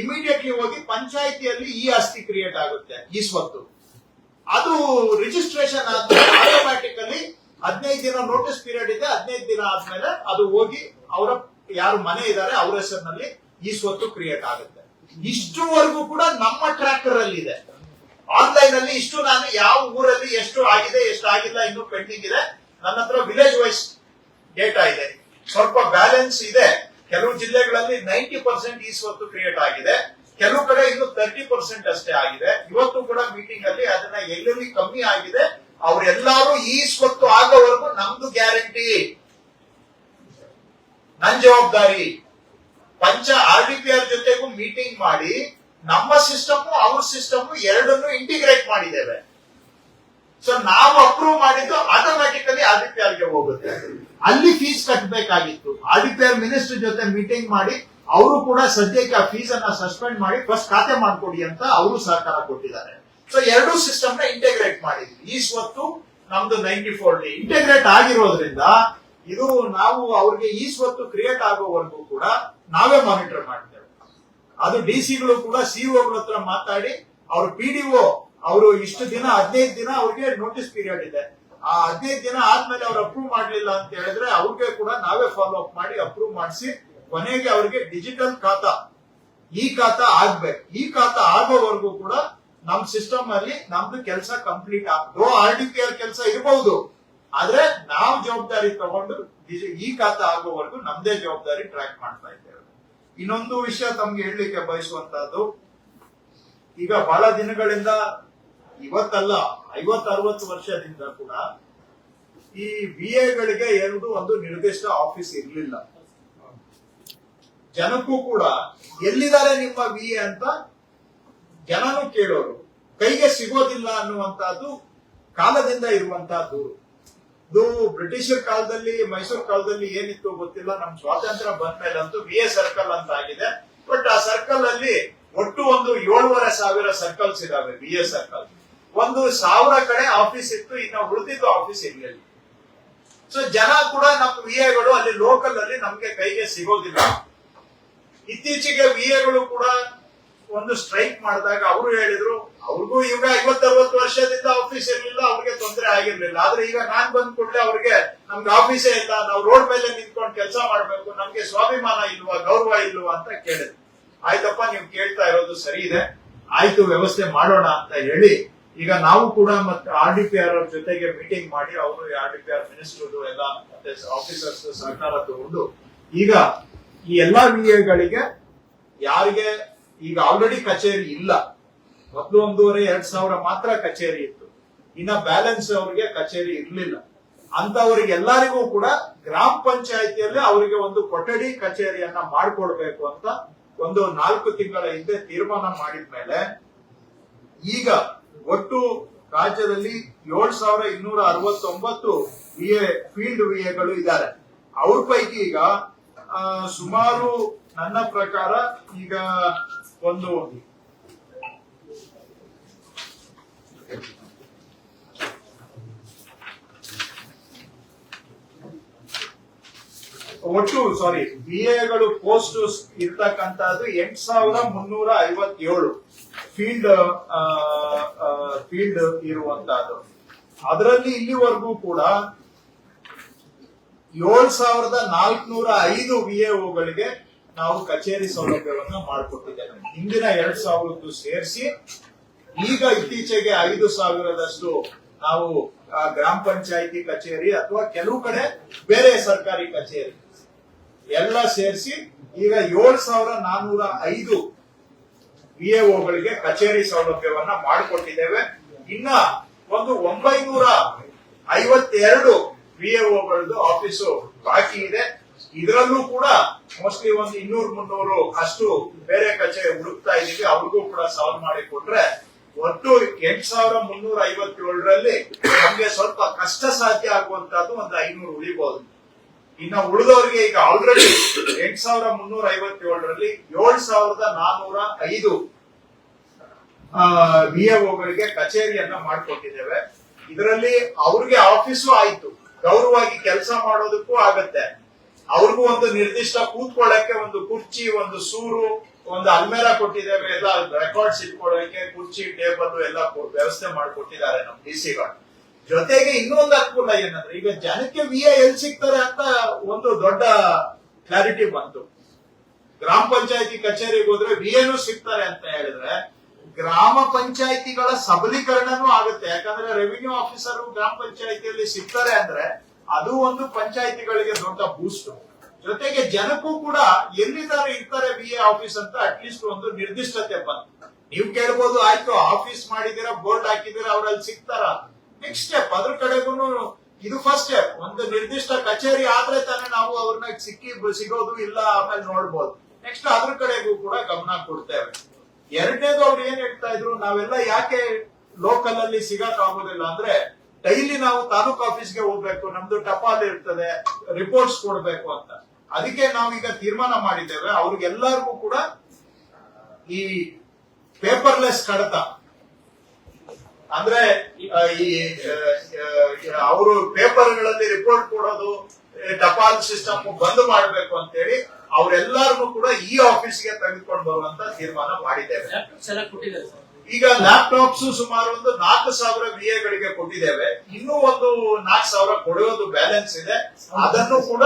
ಇಮಿಡಿಯೇಟ್ಲಿ ಹೋಗಿ ಪಂಚಾಯಿತಿಯಲ್ಲಿ ಈ ಆಸ್ತಿ ಕ್ರಿಯೇಟ್ ಆಗುತ್ತೆ, ಈ ಸ್ವತ್ತು. ಅದು ರಿಜಿಸ್ಟ್ರೇಷನ್ ಆದ್ರೆ ಆಟೋಮ್ಯಾಟಿಕಲಿ ಹದಿನೈದು ದಿನ ನೋಟಿಸ್ ಪೀರಿಯಡ್ ಇದೆ, ಹದಿನೈದು ದಿನ ಆದ್ಮೇಲೆ ಅದು ಹೋಗಿ ಅವರ ಯಾರು ಮನೆ ಇದ್ದಾರೆ ಅವ್ರ ಹೆಸರಿನಲ್ಲಿ ಈ ಸ್ವತ್ತು ಕ್ರಿಯೇಟ್ ಆಗುತ್ತೆ. ಇಷ್ಟುವರೆಗೂ ಕೂಡ ನಮ್ಮ ಟ್ರ್ಯಾಕ್ಟರ್ ಅಲ್ಲಿ ಇದೆ. ಆನ್ಲೈನ್ ಅಲ್ಲಿ ಇಷ್ಟು ನಾನು ಯಾವ ಊರಲ್ಲಿ ಎಷ್ಟು ಆಗಿದೆ, ಎಷ್ಟು ಆಗಿಲ್ಲ, ಇನ್ನು ಪೆಂಡಿಂಗ್ ಇದೆ. ನನ್ನ ಹತ್ರ ವಿಲೇಜ್ ವೈಸ್ ಡೇಟಾ ಇದೆ. ಸ್ವಲ್ಪ ಬ್ಯಾಲೆನ್ಸ್ ಇದೆ. ಕೆಲವು ಜಿಲ್ಲೆಗಳಲ್ಲಿ ನೈಂಟಿ ಪರ್ಸೆಂಟ್ ಈ ಸ್ವತ್ತು ಕ್ರಿಯೇಟ್ ಆಗಿದೆ. ಕೆಲವು ಕಡೆ ಇನ್ನು ತರ್ಟಿ ಪರ್ಸೆಂಟ್ ಅಷ್ಟೇ ಆಗಿದೆ. ಇವತ್ತು ಕೂಡ ಮೀಟಿಂಗ್ ಅಲ್ಲಿ ಅದನ್ನ ಎಲ್ಲೆಲ್ಲಿ ಕಮ್ಮಿ ಆಗಿದೆ ಅವರೆಲ್ಲರೂ ಈ ಸ್ವತ್ತು ಆಗೋವರೆಗೂ ನಮ್ದು ಗ್ಯಾರಂಟಿ. ನನ್ ಜವಾಬ್ದಾರಿ, ಪಂಚ ಆರ್ ಡಿ ಪಿ ಆರ್ ಜೊತೆಗೂ ಮೀಟಿಂಗ್ ಮಾಡಿ, ನಮ್ಮ ಸಿಸ್ಟಮ್, ಅವ್ರ ಸಿಸ್ಟಮ್ ಎರಡನ್ನು ಇಂಟಿಗ್ರೇಟ್ ಮಾಡಿದ್ದೇವೆ. ಸೊ ನಾವು ಅಪ್ರೂವ್ ಮಾಡಿದ್ದು ಆಟೋಮ್ಯಾಟಿಕಲಿ ಆರ್ ಡಿ ಪಿ ಆರ್ಗೆ ಹೋಗುತ್ತೆ. ಅಲ್ಲಿ fees ಕಟ್ಟಬೇಕಾಗಿತ್ತು R D P R minister ಜೊತೆ ಮೀಟಿಂಗ್ ಮಾಡಿ, ಅವರು ಕೂಡ ಸದ್ಯಕ್ಕೆ ಆ ಫೀಸ್ ಅನ್ನ ಸಸ್ಪೆಂಡ್ ಮಾಡಿ ಫಸ್ಟ್ ಖಾತೆ ಮಾಡ್ಕೊಡಿ ಅಂತ ಅವರು ಸಹಕಾರ ಕೊಟ್ಟಿದ್ದಾರೆ. ಸೊ ಎರಡು ಸಿಸ್ಟಮ್ನ ಇಂಟಿಗ್ರೇಟ್ ಮಾಡಿದ್ವಿ. ಈ ಸ್ವತ್ತು ನಮ್ದು ನೈಂಟಿ ಫೋರ್ ಡಿ ಇಂಟಿಗ್ರೇಟ್ ಆಗಿರೋದ್ರಿಂದ ಇದು ನಾವು ಅವ್ರಿಗೆ ಈ ಸ್ವತ್ತು ಕ್ರಿಯೇಟ್ ಆಗೋವರೆಗೂ ಕೂಡ ನಾವೇ ಮಾನಿಟರ್ ಮಾಡ್ತೇವೆ. ಅದು ಡಿ ಸಿಗಳು ಕೂಡ ಸಿಇಒಗಳ ಹತ್ರ ಮಾತಾಡಿ, ಅವ್ರ ಪಿ ಡಿ ಒ ಅವರು ಇಷ್ಟು ದಿನ, ಹದಿನೈದು ದಿನ ಅವ್ರಿಗೆ ನೋಟಿಸ್ ಪೀರಿಯಡ್ ಇದೆ. ಆ ಹದಿನೈದು ದಿನ ಆದ್ಮೇಲೆ ಅವ್ರು ಅಪ್ರೂವ್ ಮಾಡ್ಲಿಲ್ಲ ಅಂತ ಹೇಳಿದ್ರೆ ಅವ್ರಿಗೆ ಕೂಡ ನಾವೇ ಫಾಲೋ ಅಪ್ ಮಾಡಿ ಅಪ್ರೂವ್ ಮಾಡಿಸಿ ಕೊನೆಗೆ ಅವ್ರಿಗೆ ಡಿಜಿಟಲ್ ಖಾತಾ, ಈ ಖಾತಾ ಆಗ್ಬೇಕು. ಈ ಖಾತಾ ಆಗೋವರೆಗೂ ಕೂಡ ನಮ್ ಸಿಸ್ಟಮ್ ಅಲ್ಲಿ ನಮ್ದು ಕೆಲಸ ಕಂಪ್ಲೀಟ್ ಆಗೋ ಆರ್ ಡಿ ಪಿ ಆರ್ ಕೆಲಸ ಇರಬಹುದು ಆದ್ರೆ ನಾವು ಜವಾಬ್ದಾರಿ ತಗೊಂಡು ಈ ಖಾತ ಆಗುವವರೆಗೂ ನಮ್ದೇ ಜವಾಬ್ದಾರಿ ಟ್ರ್ಯಾಕ್ ಮಾಡ್ತಾ ಇದ್ದೇವೆ. ಇನ್ನೊಂದು ವಿಷಯ ತಮ್ಗೆ ಹೇಳಲಿಕ್ಕೆ ಬಯಸುವಂತಹದ್ದು, ಈಗ ಬಹಳ ದಿನಗಳಿಂದ, ಇವತ್ತಲ್ಲ ಐವತ್ ಅರವತ್ತು ವರ್ಷದಿಂದ ಕೂಡ ಈ ಬಿ ಎಗಳಿಗೆ ಎರಡು, ಒಂದು ನಿರ್ದಿಷ್ಟ ಆಫೀಸ್ ಇರಲಿಲ್ಲ. ಜನಕ್ಕೂ ಕೂಡ ಎಲ್ಲಿದ್ದಾರೆ ನಿಮ್ಮ ವಿ ಎ ಅಂತ ಜನನು ಕೇಳೋರು, ಕೈಗೆ ಸಿಗೋದಿಲ್ಲ ಅನ್ನುವಂತಹದ್ದು ಕಾಲದಿಂದ ಇರುವಂತಹದ್ದು ಇದು ಬ್ರಿಟಿಷರ್ ಕಾಲದಲ್ಲಿ, ಮೈಸೂರು ಕಾಲದಲ್ಲಿ ಏನಿತ್ತು ಗೊತ್ತಿಲ್ಲ, ನಮ್ ಸ್ವಾತಂತ್ರ್ಯ ಬಂದ ಮೇಲೆ ಅಂತೂ ವಿ ಎ ಸರ್ಕಲ್ ಅಂತ ಆಗಿದೆ. ಬಟ್ ಆ ಸರ್ಕಲ್ ಅಲ್ಲಿ ಒಟ್ಟು ಒಂದು ಏಳುವರೆ ಸಾವಿರ ಸರ್ಕಲ್ಸ್ ಇದಾವೆ ವಿ ಎ ಸರ್ಕಲ್. ಒಂದು ಸಾವಿರ ಕಡೆ ಆಫೀಸ್ ಇತ್ತು, ಇನ್ನು ಉಳಿದಿದ್ದು ಆಫೀಸ್ ಇರಲಿಲ್ಲ ಸೊ ಜನ ಕೂಡ ನಮ್ಮ ವಿ ಎಗಳು ಅಲ್ಲಿ ಲೋಕಲ್ ಅಲ್ಲಿ ನಮ್ಗೆ ಕೈಗೆ ಸಿಗೋದಿಲ್ಲ. ಇತ್ತೀಚೆಗೆ ವಿ ಎಗಳು ಕೂಡ ಒಂದು ಸ್ಟ್ರೈಕ್ ಮಾಡಿದಾಗ ಅವರು ಹೇಳಿದ್ರು, ಅವ್ರಿಗೂ ಈಗ ಐವತ್ತರವತ್ತು ವರ್ಷದಿಂದ ಆಫೀಸ್ ಇರಲಿಲ್ಲ ಅವ್ರಿಗೆ ತೊಂದರೆ ಆಗಿರ್ಲಿಲ್ಲ. ಆದ್ರೆ ಈಗ ನಾನ್ ಬಂದ್ ಕೂಡಲೇ ಅವ್ರಿಗೆ, ನಮ್ಗೆ ಆಫೀಸೇ ಇಲ್ಲ, ನಾವು ರೋಡ್ ಮೇಲೆ ನಿಂತ್ಕೊಂಡು ಕೆಲಸ ಮಾಡ್ಬೇಕು, ನಮ್ಗೆ ಸ್ವಾಭಿಮಾನ ಇಲ್ವಾ, ಗೌರವ ಇಲ್ವಾ ಅಂತ ಕೇಳಿದ್ರು. ಆಯ್ತಪ್ಪ, ನೀವು ಕೇಳ್ತಾ ಇರೋದು ಸರಿ ಇದೆ. ಆಯ್ತು, ವ್ಯವಸ್ಥೆ ಮಾಡೋಣ ಅಂತ ಹೇಳಿ, ಈಗ ನಾವು ಕೂಡ ಮತ್ತೆ ಆರ್ ಡಿ ಪಿ ಆರ್ ಜೊತೆಗೆ ಮೀಟಿಂಗ್ ಮಾಡಿ, ಅವರು R D P R minister ಎಲ್ಲ ಮತ್ತೆ ಆಫೀಸರ್ಸ್ ಸರ್ಕಾರ ತಗೊಂಡು, ಈಗ ಈ ಎಲ್ಲಾ ವಿಎಗಳಿಗೆ ಯಾರಿಗೆ ಈಗ ಆಲ್ರೆಡಿ ಕಚೇರಿ ಇಲ್ಲ. ಮೊದಲು ಒಂದೂವರೆ, ಎರಡ್ ಸಾವಿರ ಮಾತ್ರ ಕಚೇರಿ ಇತ್ತು. ಇನ್ನ ಬ್ಯಾಲೆನ್ಸ್ ಅವರಿಗೆ ಕಚೇರಿ ಇರಲಿಲ್ಲ. ಅಂತವರಿಗೆಲ್ಲರಿಗೂ ಕೂಡ ಗ್ರಾಮ ಪಂಚಾಯತಿಯಲ್ಲಿ ಅವರಿಗೆ ಒಂದು ಕೊಠಡಿ ಕಚೇರಿಯನ್ನ ಮಾಡಿಕೊಡ್ಬೇಕು ಅಂತ ಒಂದು ನಾಲ್ಕು ತಿಂಗಳ ಹಿಂದೆ ತೀರ್ಮಾನ ಮಾಡಿದ್ಮೇಲೆ ಈಗ ಒಟ್ಟು ರಾಜ್ಯದಲ್ಲಿ ಏಳು ಸಾವಿರ ಇನ್ನೂರ ಅರವತ್ತೊಂಬತ್ತು ವಿ ಎ ಫೀಲ್ಡ್ ವಿ ಎಗಳು ಇದ್ದಾರೆ. ಅವ್ರ ಪೈಕಿ ಈಗ ಸುಮಾರು ನನ್ನ ಪ್ರಕಾರ ಈಗ ಒಂದು ಒಟ್ಟು ಸಾರಿ ಬಿ ಎಗಳು ಪೋಸ್ಟ್ ಇರ್ತಕ್ಕಂತಹದ್ದು ಎಂಟ್ ಸಾವಿರದ ಮುನ್ನೂರ ಐವತ್ತೇಳು ಫೀಲ್ಡ್ ಫೀಲ್ಡ್ ಇರುವಂತಹದ್ದು ಅದರಲ್ಲಿ ಇಲ್ಲಿವರೆಗೂ ಕೂಡ ಏಳ್ ಸಾವಿರದ ನಾಲ್ಕುನೂರ ಐದು ಬಿ ಗಳಿಗೆ ನಾವು ಕಚೇರಿ ಸೌಲಭ್ಯವನ್ನ ಮಾಡಿಕೊಟ್ಟಿದ್ದೇವೆ. ಹಿಂದಿನ ಎರಡ್ ಸಾವಿರದ್ದು ಸೇರಿಸಿ, ಈಗ ಇತ್ತೀಚೆಗೆ ಐದು ಸಾವಿರದಷ್ಟು ನಾವು ಗ್ರಾಮ ಪಂಚಾಯಿತಿ ಕಚೇರಿ ಅಥವಾ ಕೆಲವು ಕಡೆ ಬೇರೆ ಸರ್ಕಾರಿ ಕಚೇರಿ ಎಲ್ಲ ಸೇರಿಸಿ, ಈಗ ಏಳು ಸಾವಿರ ನಾನೂರ ಐದು ಗಳಿಗೆ ಕಚೇರಿ ಸೌಲಭ್ಯವನ್ನ ಮಾಡಿಕೊಟ್ಟಿದ್ದೇವೆ. ಇನ್ನ ಒಂದು ಒಂಬೈನೂರ ಐವತ್ತೆರಡು ವಿಎಒಗಳದ್ದು ಆಫೀಸು ಬಾಕಿ ಇದೆ. ಇದರಲ್ಲೂ ಕೂಡ ಮೋಸ್ಟ್ಲಿ ಒಂದು ಇನ್ನೂರು ಮುನ್ನೂರು ಅಷ್ಟು ಬೇರೆ ಕಚೇರಿ ಹುಡುಕ್ತಾ ಇದೀವಿ ಅವ್ರಿಗೂ ಕೂಡ ಸಾಲ್ವ್ ಮಾಡಿ ಕೊಟ್ರೆ ಒಟ್ಟು ಎಂಟ್ ಸಾವಿರ ಮುನ್ನೂರ ಐವತ್ತೇಳರಲ್ಲಿ ನಮ್ಗೆ ಸ್ವಲ್ಪ ಕಷ್ಟ ಸಾಧ್ಯ ಆಗುವಂತದ್ದು ಒಂದು ಐನೂರು ಉಳಿಬಹುದು ಇನ್ನ ಉಳಿದವರಿಗೆ ಈಗ ಆಲ್ರೆಡಿ ಎಂಟ್ ಸಾವಿರ ಮುನ್ನೂರ ಐವತ್ತೇಳರಲ್ಲಿ ಏಳ್ ಸಾವಿರದ ನಾನೂರ ಐದು ಬಿಎಒಗಳಿಗೆ ಕಚೇರಿಯನ್ನ ಮಾಡಿಕೊಟ್ಟಿದ್ದೇವೆ. ಇದರಲ್ಲಿ ಅವ್ರಿಗೆ ಆಫೀಸು ಆಯ್ತು. ಗೌರವವಾಗಿ ಕೆಲಸ ಮಾಡೋದಕ್ಕೂ ಆಗತ್ತೆ. ಅವ್ರಿಗೂ ಒಂದು ನಿರ್ದಿಷ್ಟ ಕೂತ್ಕೊಳ್ಳಕ್ಕೆ ಒಂದು ಕುರ್ಚಿ, ಒಂದು ಸೂರು, ಒಂದು ಅಲ್ಮೇರ ಕೊಟ್ಟಿದ್ದೇವೆ, ಎಲ್ಲ ರೆಕಾರ್ಡ್ಸ್ ಇಟ್ಕೊಳ್ಳಕ್ಕೆ ಕುರ್ಚಿ ಟೇಬಲ್ ಎಲ್ಲ ವ್ಯವಸ್ಥೆ ಮಾಡಿಕೊಟ್ಟಿದ್ದಾರೆ ನಮ್ಮ ಡಿ ಸಿಗಳು ಜೊತೆಗೆ ಇನ್ನೊಂದು ಅನುಕೂಲ ಏನಂದ್ರೆ, ಈಗ ಜನಕ್ಕೆ ವಿ ಎಲ್ ಸಿಗ್ತಾರೆ ಅಂತ ಒಂದು ದೊಡ್ಡ ಕ್ಲಾರಿಟಿ ಬಂತು. ಗ್ರಾಮ ಪಂಚಾಯತಿ ಕಚೇರಿಗೆ ಹೋದ್ರೆ ವಿ ಎನು ಸಿಗ್ತಾರೆ ಅಂತ ಹೇಳಿದ್ರೆ, ಗ್ರಾಮ ಪಂಚಾಯತಿಗಳ ಸಬಲೀಕರಣನೂ ಆಗುತ್ತೆ. ಯಾಕಂದ್ರೆ ರೆವಿನ್ಯೂ ಆಫೀಸರ್ ಗ್ರಾಮ ಪಂಚಾಯತಿಯಲ್ಲಿ ಸಿಗ್ತಾರೆ ಅಂದ್ರೆ ಅದು ಒಂದು ಪಂಚಾಯತಿಗಳಿಗೆ ದೊಡ್ಡ ಬೂಸ್ಟ್ ಜೊತೆಗೆ ಜನಕ್ಕೂ ಕೂಡ ಎಲ್ಲಿದ್ದಾರೆ ಇರ್ತಾರೆ ಬಿ ಎ ಆಫೀಸ್ ಅಂತ ಅಟ್ಲೀಸ್ಟ್ ಒಂದು ನಿರ್ದಿಷ್ಟತೆ ಬಂತು. ನೀವು ಕೇಳ್ಬೋದು, ಆಯ್ತು ಆಫೀಸ್ ಮಾಡಿದೀರಾ ಬೋರ್ಡ್ ಹಾಕಿದೀರಾ ಅವ್ರಲ್ಲಿ ಸಿಗ್ತಾರ? ನೆಕ್ಸ್ಟ್ ಸ್ಟೆಪ್ ಅದ್ರ ಕಡೆಗೂ ಇದು ಫಸ್ಟ್ ಸ್ಟೆಪ್ ಒಂದು ನಿರ್ದಿಷ್ಟ ಕಚೇರಿ ಆದ್ರೆ ತಾನೇ ನಾವು ಅವ್ರನ್ನ ಸಿಕ್ಕಿ ಸಿಗೋದು ಇಲ್ಲ, ಆಮೇಲೆ ನೋಡ್ಬೋದು. ನೆಕ್ಸ್ಟ್ ಅದ್ರ ಕಡೆಗೂ ಕೂಡ ಗಮನ ಕೊಡ್ತೇವೆ. ಎರಡನೇದು ಅವ್ರು ಏನ್ ಹೇಳ್ತಾ ಇದ್ರು, ನಾವೆಲ್ಲ ಯಾಕೆ ಲೋಕಲ್ ಅಲ್ಲಿ ಸಿಗಕ್ ಆಗೋದಿಲ್ಲ ಅಂದ್ರೆ ಡೈಲಿ ನಾವು ತಾಲೂಕ್ ಆಫೀಸ್ಗೆ ಹೋಗ್ಬೇಕು, ನಮ್ದು ಟಪಾಲ್ ಇರ್ತದೆ ರಿಪೋರ್ಟ್ಸ್ ಕೊಡ್ಬೇಕು ಅಂತ. ಅದಕ್ಕೆ ನಾವೀಗ ತೀರ್ಮಾನ ಮಾಡಿದ್ದೇವೆ. ಅವ್ರಿಗೆಲ್ಲರಿಗೂ ಕೂಡ ಈ ಪೇಪರ್ಲೆಸ್ ಕಡತ. ಅಂದ್ರೆ ಈ ಅವರು ಪೇಪರ್ಗಳಲ್ಲಿ ರಿಪೋರ್ಟ್ ಕೊಡೋದು ಟಪಾಲ್ ಸಿಸ್ಟಮ್ ಬಂದ್ ಮಾಡಬೇಕು ಅಂತೇಳಿ ಅವರೆಲ್ಲರಿಗೂ ಕೂಡ ಈ ಆಫೀಸ್ಗೆ ತೆಗೆದುಕೊಂಡು ಬರುವಂತ ತೀರ್ಮಾನ ಮಾಡಿದ್ದೇವೆ. ಈಗ ಲ್ಯಾಪ್ಟಾಪ್ಸ್ ಸುಮಾರು ಒಂದು ನಾಲ್ಕು ಸಾವಿರ ಬಿ ಗಳಿಗೆ ಕೊಟ್ಟಿದ್ದೇವೆ. ಇನ್ನೂ ಒಂದು ನಾಲ್ಕು ಸಾವಿರ ಕೊಡುವುದು ಬ್ಯಾಲೆನ್ಸ್ ಇದೆ. ಅದನ್ನು ಕೂಡ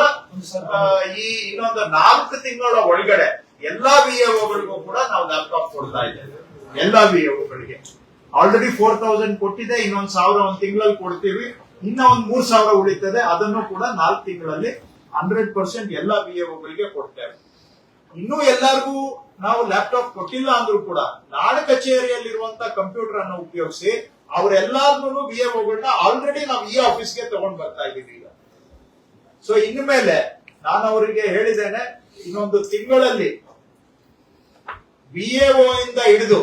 ಈ ಇನ್ನೊಂದು ನಾಲ್ಕು ತಿಂಗಳ ಒಳಗಡೆ ಎಲ್ಲಾ ಬಿ ಗಳಿಗೂ ಕೂಡ ನಾವು ಲ್ಯಾಪ್ಟಾಪ್ ಕೊಡ್ತಾ ಇದ್ದೇವೆ. ಎಲ್ಲಾ ಬಿ ಗಳಿಗೆ ಆಲ್ರೆಡಿ ಫೋರ್ ತೌಸಂಡ್ ಕೊಟ್ಟಿದೆ, ಇನ್ನೊಂದು ಸಾವಿರ ಒಂದು ತಿಂಗಳಲ್ಲಿ ಕೊಡ್ತೀವಿ. ಇನ್ನ ಒಂದ್ ಮೂರ್ ಸಾವಿರ ಉಳಿತದೆ, ಅದನ್ನು ಕೂಡ ನಾಲ್ಕು ತಿಂಗಳಲ್ಲಿ ಹಂಡ್ರೆಡ್ ಪರ್ಸೆಂಟ್ ಎಲ್ಲಾ ಬಿ ಗಳಿಗೆ ಕೊಡ್ತೇವೆ. ಇನ್ನೂ ಎಲ್ಲರಿಗೂ ನಾವು ಲ್ಯಾಪ್ಟಾಪ್ ಕೊಟ್ಟಿಲ್ಲ ಅಂದ್ರೂ ಕೂಡ ನಾಳೆ ಕಚೇರಿಯಲ್ಲಿರುವಂತ ಕಂಪ್ಯೂಟರ್ ಅನ್ನು ಉಪಯೋಗಿಸಿ ಅವರೆಲ್ಲಾದ್ರೂ ಬಿ ಎಗಳನ್ನ ಆಲ್ರೆಡಿ ನಾವು ಈ ಆಫೀಸ್ಗೆ ತಗೊಂಡ್ ಬರ್ತಾ ಇದ್ದೀವಿ ಈಗ. ಸೊ ಇನ್ಮೇಲೆ ನಾನು ಅವರಿಗೆ ಹೇಳಿದ್ದೇನೆ, ಇನ್ನೊಂದು ತಿಂಗಳಲ್ಲಿ ಬಿ ಇಂದ ಹಿಡಿದು